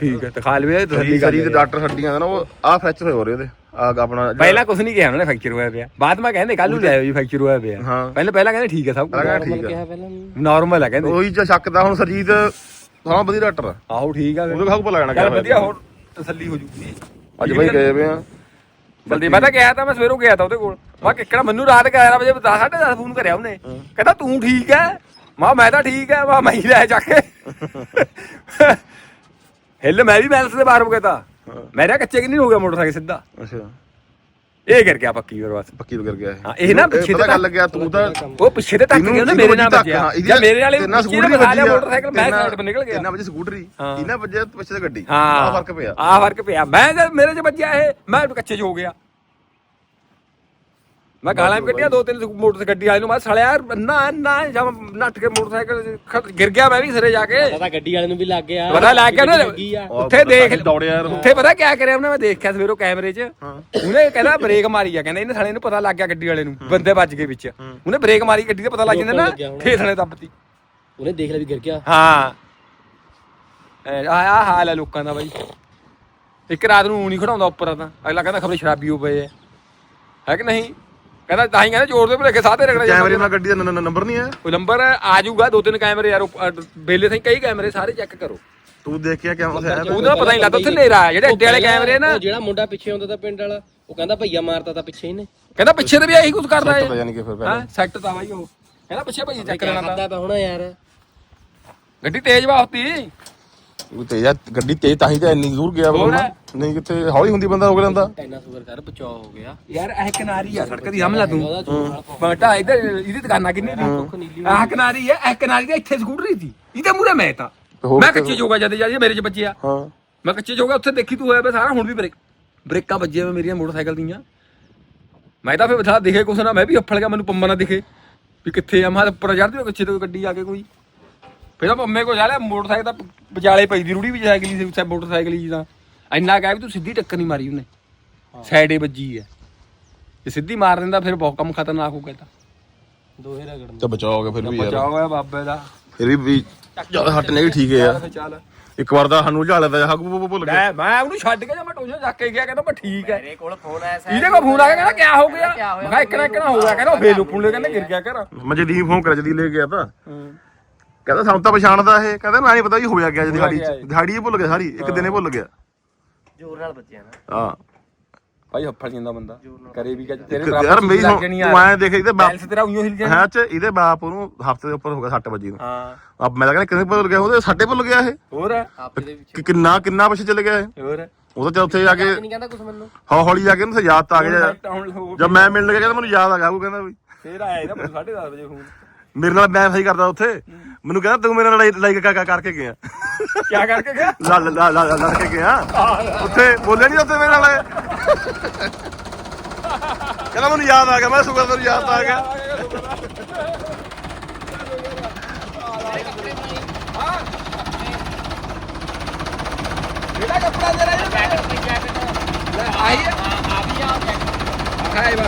ਠੀਕ ਹੈ ਦਿਖਾ ਲਵੇ ਤਸੱਲੀ ਸਰਜੀਤ ਕਰ ਸਰਜੀਤ ਦੇ ਡਾਕਟਰ ਹੱਡੀਆਂ ਦਾ ਨਾ ਉਹ ਆ ਫ੍ਰੈਕਚਰ ਹੋ ਰਹੇ ਉਹਦੇ। ਆ ਆਪਣਾ ਪਹਿਲਾਂ ਕੁਝ ਨਹੀਂ ਕਿਹਾ ਉਹਨਾਂ ਨੇ ਫ੍ਰੈਕਚਰ ਹੋਇਆ ਪਿਆ। ਬਾਅਦ ਮੈਂ ਕਹਿੰਦੇ ਕੱਲ ਨੂੰ ਲੈ ਆਇਓ ਜੀ ਫ੍ਰੈਕਚਰ ਹੋਇਆ ਪਿਆ। ਹਾਂ। ਪਹਿਲਾਂ ਪਹਿਲਾਂ ਕਹਿੰਦੇ ਠੀਕ ਹੈ ਸਭ ਕੁਝ ਅਗਰ ਠੀਕ ਆ ਨਾਰਮਲ ਹੈ ਕਹਿੰਦੇ। ਉਹੀ ਚ ਸ਼ੱਕ ਦਾ ਹੁਣ ਸਰਜੀਤ ਹਾਂ ਵਧੀਆ ਡਾਕਟਰ ਆ। ਆਹੋ ਠੀਕ ਆ ਉਹਦੇ ਖਾਉ ਪਤਾ ਲੱਗਣਾ ਚੱਲ ਵਧੀਆ। ਹੋਰ ਤਸੱਲੀ ਹੋ ਜੂਗੀ। ਅੱਜ ਬਾਈ ਗਏ ਵੇ ਆ। ਬਲਦੀ ਮੈਂ ਤਾਂ ਗਿਆ ਤਾਂ ਮੈਂ ਸਵੇਰੋਂ ਗਿਆ ਤਾਂ ਉਹਦੇ ਕੋਲ। ਮੈਂ ਕਿੱਕਣਾ ਮੈਨੂੰ ਰਾਤ 11 ਵਜੇ 10 10:30 ਫੋਨ ਕਰਿਆ ਉਹਨੇ। ਕਹਿੰਦਾ ਤੂੰ ਠੀਕ ਹੈ ਮੈਂ ਮੈਂ ਤਾਂ ਠੀਕ ਹੈ ਮੈਂ ਮੈਂ ਹੀ ਲੈ ਜਾ ਕੇ। ਹਿੱਲ ਮੈਂ ਵੀ ਬੈਲੈਂਸ ਦੇ ਬਾਹਰ ਹੋ ਗਿਆ ਤਾਂ। ਮੇਰਾ ਕੱਚੇ ਕਿ ਨਹੀਂ ਹੋ ਗਿਆ ਮੋਟਰਸਾਈਕਲ ਸਿੱਧਾ? ਅੱਛਾ। ਇਹ ਕਰ ਗਿਆ ਪੱਕੀ ਹੋਰ ਬਸ। ਪੱਕੀ ਕਰ ਗਿਆ ਹਾਂ, ਇਹ ਨਾ ਪਿੱਛੇ ਪਤਾ ਤੇ ਗੱਲ ਲੱਗਿਆ ਤੂੰ ਤਾਂ ਉਹ ਪਿੱਛੇ ਤੇ ਟੱਕ ਗਿਆ ਨਾ ਮੇਰੇ ਨਾਲ ਵੱਜੀ ਵੱਜਿਆ। ਜਾਂ ਮੇਰੇ ਵਾਲੇ ਪਿੱਛੇ ਸਕੂਟਰੀ ਬਖਾ ਲਿਆ ਵੱਜੀ ਮੋਟਰਸਾਈਕਲ ਮੈਂ ਸਾਈਡ 'ਤੇ ਨਿਕਲ ਗਿਆ। ਨਾਲ ਵੱਜੀ ਸਕੂਟਰੀ? ਹਾਂ। ਇਹਨਾਂ ਵੱਜਿਆ ਪਿੱਛੇ ਤੇ ਗੱਡੀ? ਆ ਫ਼ਰਕ ਪਿਆ? ਆ ਫ਼ਰਕ ਪਿਆ। ਮੈਂ ਮੇਰੇ 'ਚ ਵੱਜਿਆ ਇਹ ਮੈਂ ਕੱਚੇ 'ਚ ਹੋ ਗਿਆ। ਮੈਂ ਗਾਲਾਂ ਵੀ ਕੱਢੀਆਂ ਦੋ ਤਿੰਨ ਮੋਟਰਸਾਈਕਲ ਗੱਡੀ ਵਾਲੇ ਨੂੰ ਮੈਂ ਸੜਿਆ ਨਾ ਨਾ ਜਦ ਨੱਠ ਕੇ ਮੋਟਰਸਾਈਕਲ ਖ- ਗਿਰ ਗਿਆ ਮੈਂ ਵੀ ਸਿਰੇ ਜਾ ਕੇ। ਪਤਾ ਗੱਡੀ ਵਾਲੇ ਨੂੰ ਵੀ ਲੱਗ ਗਿਆ। ਪਤਾ ਲੱਗ ਗਿਆ ਨਾ ਲੱਗੀ ਆ। ਉੱਥੇ ਦੇਖ ਦੌੜਿਆ ਯਾਰ। ਉੱਥੇ ਪਤਾ ਕਿਆ ਕਰਿਆ ਉਹਨੇ ਮੈਂ ਦੇਖਿਆ ਸਵੇਰੋਂ ਕੈਮਰੇ 'ਚ। ਹਾਂ। ਉਹਨੇ ਕਹਿੰਦਾ ਬ੍ਰੇਕ ਮਾਰੀ ਆ ਕਹਿੰਦਾ ਇਹਨੇ ਸਾਲੇ ਨੂੰ ਪਤਾ ਲੱਗ ਗਿਆ ਗੱਡੀ ਵਾਲੇ ਨੂੰ ਬੰਦੇ ਵੱਜ ਗਏ ਵਿੱਚ। ਉਹਨੇ ਬ੍ਰੇਕ ਮਾਰੀ ਗੱਡੀ ਤੇ ਪਤਾ ਲੱਗ ਜਾਂਦਾ ਨਾ ਲੱਗਿਆ ਹੋਣਾ। ਠੇਸਣੇ ਦੱਬਤੀ ਉਹਨੇ ਦੇਖ ਲਿਆ ਵੀ ਗਿਰ ਗਿਆ। ਹਾਂ। ਆ ਆ ਹਾਲ ਹੈ ਲੋਕਾਂ ਦਾ ਬਾਈ। ਇੱਕ ਰਾਤ ਨੂੰ ਊਂ ਨਹੀਂ ਖੜਾਉਂਦਾ ਉੱਪਰ ਤਾਂ। ਅਗਲਾ ਕਹਿੰਦਾ ਖਬਰ ਸ਼ਰਾਬੀ ਹੋ ਪਏ ਐ ਹੈ ਕਿ ਨਹੀਂ? ਕਹਿੰਦਾ ਤਾਂ ਹੀ ਕਹਿੰਦਾ ਜੋੜ ਦੇ ਭਲੇਖੇ ਸਾਹ ਤੇ ਰਗੜਾ ਕੈਮਰੇ ਨਾਲ ਗੱਡੀ ਦਾ ਨ- ਨ- ਨੰਬਰ ਨਹੀਂ ਹੈ? ਉਹ ਨੰਬਰ ਆ ਜਾਊਗਾ ਦੋ ਤਿੰਨ ਕੈਮਰੇ ਯਾਰ ਬੇਲੇ ਥਾਈ ਕਈ ਕੈਮਰੇ ਸਾਰੇ ਚੈੱਕ ਕਰੋ। ਤੂੰ ਦੇਖਿਆ ਕਿਵੇਂ ਹੈ ਉਹਦਾ ਪਤਾ ਨਹੀਂ ਲੱਗਦਾ ਉੱਥੇ ਹਨੇਰਾ ਹੈ ਜਿਹੜੇ ਅੱਡੇ ਵਾਲੇ ਕੈਮਰੇ ਨਾ। ਜਿਹੜਾ ਮੁੰਡਾ ਪਿੱਛੇ ਆਉਂਦਾ ਤਾਂ ਪਿੰਡ ਵਾਲਾ ਉਹ ਕਹਿੰਦਾ ਭਈਆ ਮਾਰਤਾ ਤਾਂ ਪਿੱਛੇ ਇਹਨੇ ਕਹਿੰਦਾ ਪਿੱਛੇ ਤੇ ਵੀ ਇਹੀ ਕੁਝ ਕਰਦਾ ਪਤਾ ਹੈ ਯਾਨੀ ਕਿ ਫਿਰ ਪਹਿਲਾਂ। ਹਾਂ ਸੈੱਟ ਤਾਂ ਬਾਈ ਉਹ। ਕਹਿੰਦਾ ਪਿੱਛੇ ਭਾਈ ਚੈੱਕ ਲੈਣਾ ਤਾਂ। ਹੋਣਾ ਯਾਰ। ਗੱਡੀ ਤੇਜ਼ ਵਾਹਤੀ ਉਹ ਤੇਜ਼ ਆ, ਗੱਡੀ ਤੇਜ਼ ਤਾਂ ਹੀ ਤਾਂ ਇੰਨੀ ਦੂਰ ਗਿਆ ਹੋਰ? ਨਹੀਂ ਕਿੱਥੇ ਹੌਲੀ ਹੁੰਦੀ ਬੰਦਾ ਰੋਕ ਲੈਂਦਾ ਇੰਨਾ ਸ਼ੁਕਰ ਕਰ ਬਚਾਅ ਹੋ ਗਿਆ। ਯਾਰ ਇਹ ਕਿਨਾਰੀ ਆ ਸੜਕ ਦੀ ਹਮਲਾ ਤੂੰ। ਉਹਦਾ ਬਟਾ ਇਧਰ ਇਹਦੀ ਦੁਕਾਨਾਂ ਕਿੰਨੀ ਦੀ ਆਹ ਕਿਨਾਰੀ ਹੈ ਇਹ ਕਿਨਾਰੀ ਦਾ ਇੱਥੇ ਸਕੂਟਰੀ ਸੀ। ਇਹਦੇ ਮੂਰੇ ਮੈਂ ਤਾਂ। ਤੇ ਹੋਰ ਮੈਂ ਕੱਚੇ ਜੋਗਾ ਜਦ ਜਾਂਦੀ ਮੇਰੇ ਚ ਬੱਚੇ ਆ ਹਾਂ। ਮੈਂ ਕੱਚੇ ਜੋਗਾ ਉੱਥੇ ਦੇਖੀ ਤੂੰ ਹੋਇਆ ਪਿਆ ਸਾਰਾ ਹੁਣ ਵੀ ਬ੍ਰੇਕ ਬ੍ਰੇਕਾਂ ਵੱਜੀਆਂ ਵੇ ਮੇਰੀਆਂ ਮੋਟਰਸਾਈਕਲ ਦੀਆਂ। ਮੈਂ ਤਾਂ ਫਿਰ ਬਥਾ ਦਿਖੇ ਕੁਛ ਨਾ ਮੈਂ ਵੀ ਅੱਫੜ ਗਿਆ ਮੈਨੂੰ ਪੰਮਾ ਨਾ ਦਿਖੇ। ਵੀ ਕਿੱਥੇ ਆ? ਮੈਂ ਕਿਹਾ ਉੱਪਰ ਚੜਦੀ ਕੱਚੇ ਤੋਂ ਗੱਡੀ ਆ ਕੇ ਕੋਈ। ਫਿਰ ਤਾਂ ਪੰਮੇ ਕੋ ਜਾ ਲਿਆ ਮੋਟਰਸਾਈਕਲ ਤਾਂ ਵਿਚਾਲੇ ਪਈ ਦੀ ਰੂੜੀ ਵੀ ਸਾਈਕਲ ਹੀ ਸੀ ਮੋਟਰਸਾਈਕਲ ਹੀ ਤਾਂ ਇੰਨਾ ਕਹਿ ਵੀ ਤੂੰ ਸਿੱਧੀ ਟੱਕਰ ਨਹੀਂ ਮਾਰੀ ਉਹਨੇ। ਸਾਈਡੇ ਵੱਜੀ ਹੈ ਜੇ ਸਿੱਧੀ ਮਾਰ ਦਿੰਦਾ ਫਿਰ ਬਹੁਤ ਕੰਮ ਖਤਰਨਾਕ ਹੋ ਗਿਆ ਤਾਂ। ਦੋਹੇ ਰਗੜਨ ਤੇ ਬਚਾਓ ਗਿਆ ਫਿਰ ਵੀ ਯਾਰ। ਬਚਾਓ ਹੋਇਆ ਬਾਬੇ ਦਾ। ਫਿਰ ਵੀ ਵੀ ਜ਼ਿਆਦਾ ਹੱਟ ਨੇ ਵੀ ਠੀਕ ਹੈ ਯਾਰ। ਚੱਲ ਇੱਕ ਵਾਰ ਤਾਂ ਸਾਨੂੰ ਝਾਲਿਆ ਤਾਂ ਹੱਗ ਭੁੱਲ ਗਿਆ। ਮੈਂ ਮੈਂ ਉਹਨੂੰ ਛੱਡ ਕੇ ਜਾਂ ਮੈਂ ਟੋਸ਼ਨ ਚੱਕ ਕੇ ਗਿਆ ਕਹਿੰਦਾ ਮੈਂ ਠੀਕ ਹੈ ਮੇਰੇ ਕੋਲ ਫੋਨ ਆਇਆ ਇਹਦੇ ਕੋਲ ਫੋਨ ਆ ਗਿਆ ਕਹਿੰਦਾ ਕਿਆ ਹੋ ਗਿਆ? ਮੈਂ ਕਿਹਾ ਇੱਕ ਨਾ ਇੱਕ ਨਾ ਹੋ ਗਿਆ ਕਹਿੰਦਾ ਫੇਰ ਲੁੱਪਣ ਲੈ ਕਹਿੰਦਾ ਗਿਰ ਗਿਆ ਘਰ। ਮੈਂ ਜਦੀਪ ਫੋਨ ਕਰਿਆ ਜਦੀਪ ਲੈ ਗਿਆ ਤਾਂ। ਕਹਿੰਦਾ ਸਾਨੂੰ ਤਾਂ ਪਛਾਣਦਾ ਇਹ ਕਹਿੰਦਾ ਮੈਂ ਨਹੀਂ ਪਤਾ ਜੀ ਹੋਇਆ ਗਿਆ ਜੀ ਦਿਹਾੜੀ ਚ। ਦਿਹਾੜੀ ਹੀ ਭੁੱਲ ਗਿਆ ਸਾਰੀ ਇੱਕ ਦਿਨੇ ਭੁੱਲ ਗਿਆ। ਜ਼ੋਰ ਨਾਲ ਬੱਚਿਆ ਨਾ ਹਾਂ। ਭਾਈ ਹੱਫੜ ਜਾਂਦਾ ਬੰਦਾ। ਕਰੇ ਵੀ ਕਿ ਤੇਰੇ ਯਾਰ ਮੇਰੀ ਲੱਗ ਜਾਣੀ ਤੂੰ ਐ ਦੇਖ ਇਹਦੇ ਬਾਪ ਬੈਲਸ ਤੇਰਾ ਉਈਓ ਹਿਲ ਜਾਣਾ ਹੈ ਚ ਇਹਦੇ ਬਾਪ ਨੂੰ ਹਫ਼ਤੇ ਦੇ ਉੱਪਰ ਹੋ ਗਿਆ 6 ਵਜੇ ਨੂੰ। ਹਾਂ। ਅਬ ਮੈਂ ਤਾਂ ਕਹਿੰਦਾ ਕਿੰਨੇ ਭੁੱਲ ਗਿਆ ਉਹਦੇ ਸਾਡੇ ਭੁੱਲ ਗਿਆ ਇਹ। ਹੋਰ? ਆਪੇ ਦੇ ਵਿੱਚ ਕਿ ਕਿੰਨਾ ਕਿੰਨਾ ਪਿੱਛੇ ਚਲੇ ਗਿਆ ਇਹ। ਹੋਰ? ਉਹ ਤਾਂ ਉੱਥੇ ਜਾ ਕੇ ਨਹੀਂ ਕਹਿੰਦਾ ਕੁਝ ਮੈਨੂੰ। ਹੌ ਹੌਲੀ ਜਾ ਕੇ ਉਹਨੂੰ ਯਾਦ ਤਾਂ ਆ ਗਿਆ। ਹੁਣ ਜਦ ਮੈਂ ਮਿਲਣ ਲੱਗਿਆ ਕਹਿੰਦਾ ਮੈਨੂੰ ਯਾਦ ਆ ਗਿਆ ਉਹ ਕਹਿੰਦਾ ਵੀ ਫੇਰ ਆਇਆ ਇਹਦਾ 10:30 ਵਜੇ ਫੋਨ। ਮੇਰੇ ਨਾਲ ਮੈਂ ਸਹੀ ਕਰਦਾ ਉੱਥੇ। ਮੈਨੂੰ ਕਹਿੰਦਾ ਤੂੰ ਮੇਰੇ ਨਾਲ ਲੜਾਈ ਲੜਾਈ ਕਰ- ਕਰ- ਕਰਕੇ ਗਿਆ। ਕੀ ਕਰਕੇ ਗਿਆ? ਲ- ਲ- ਲ- ਲ- ਲੜ ਕੇ ਗਿਆ। ਉੱਥੇ ਬੋਲਿਆ ਨਹੀਂ ਉੱਥੇ ਮੇਰੇ ਨਾਲ। ਇਹ। ਕਹਿੰਦਾ ਮੈਨੂੰ ਯਾਦ ਆ ਗਿਆ। ਮੈਂ ਸੁਗਰ ਮੈਨੂੰ ਯਾਦ ਆ ਗਿਆ। ਕਿਹੜਾ ਕੱਪੜਾ ਤੇਰਾ ਇਹ ਲੈ ਆਈ ਆ। ਆ ਵੀ ਆ ਬਸ।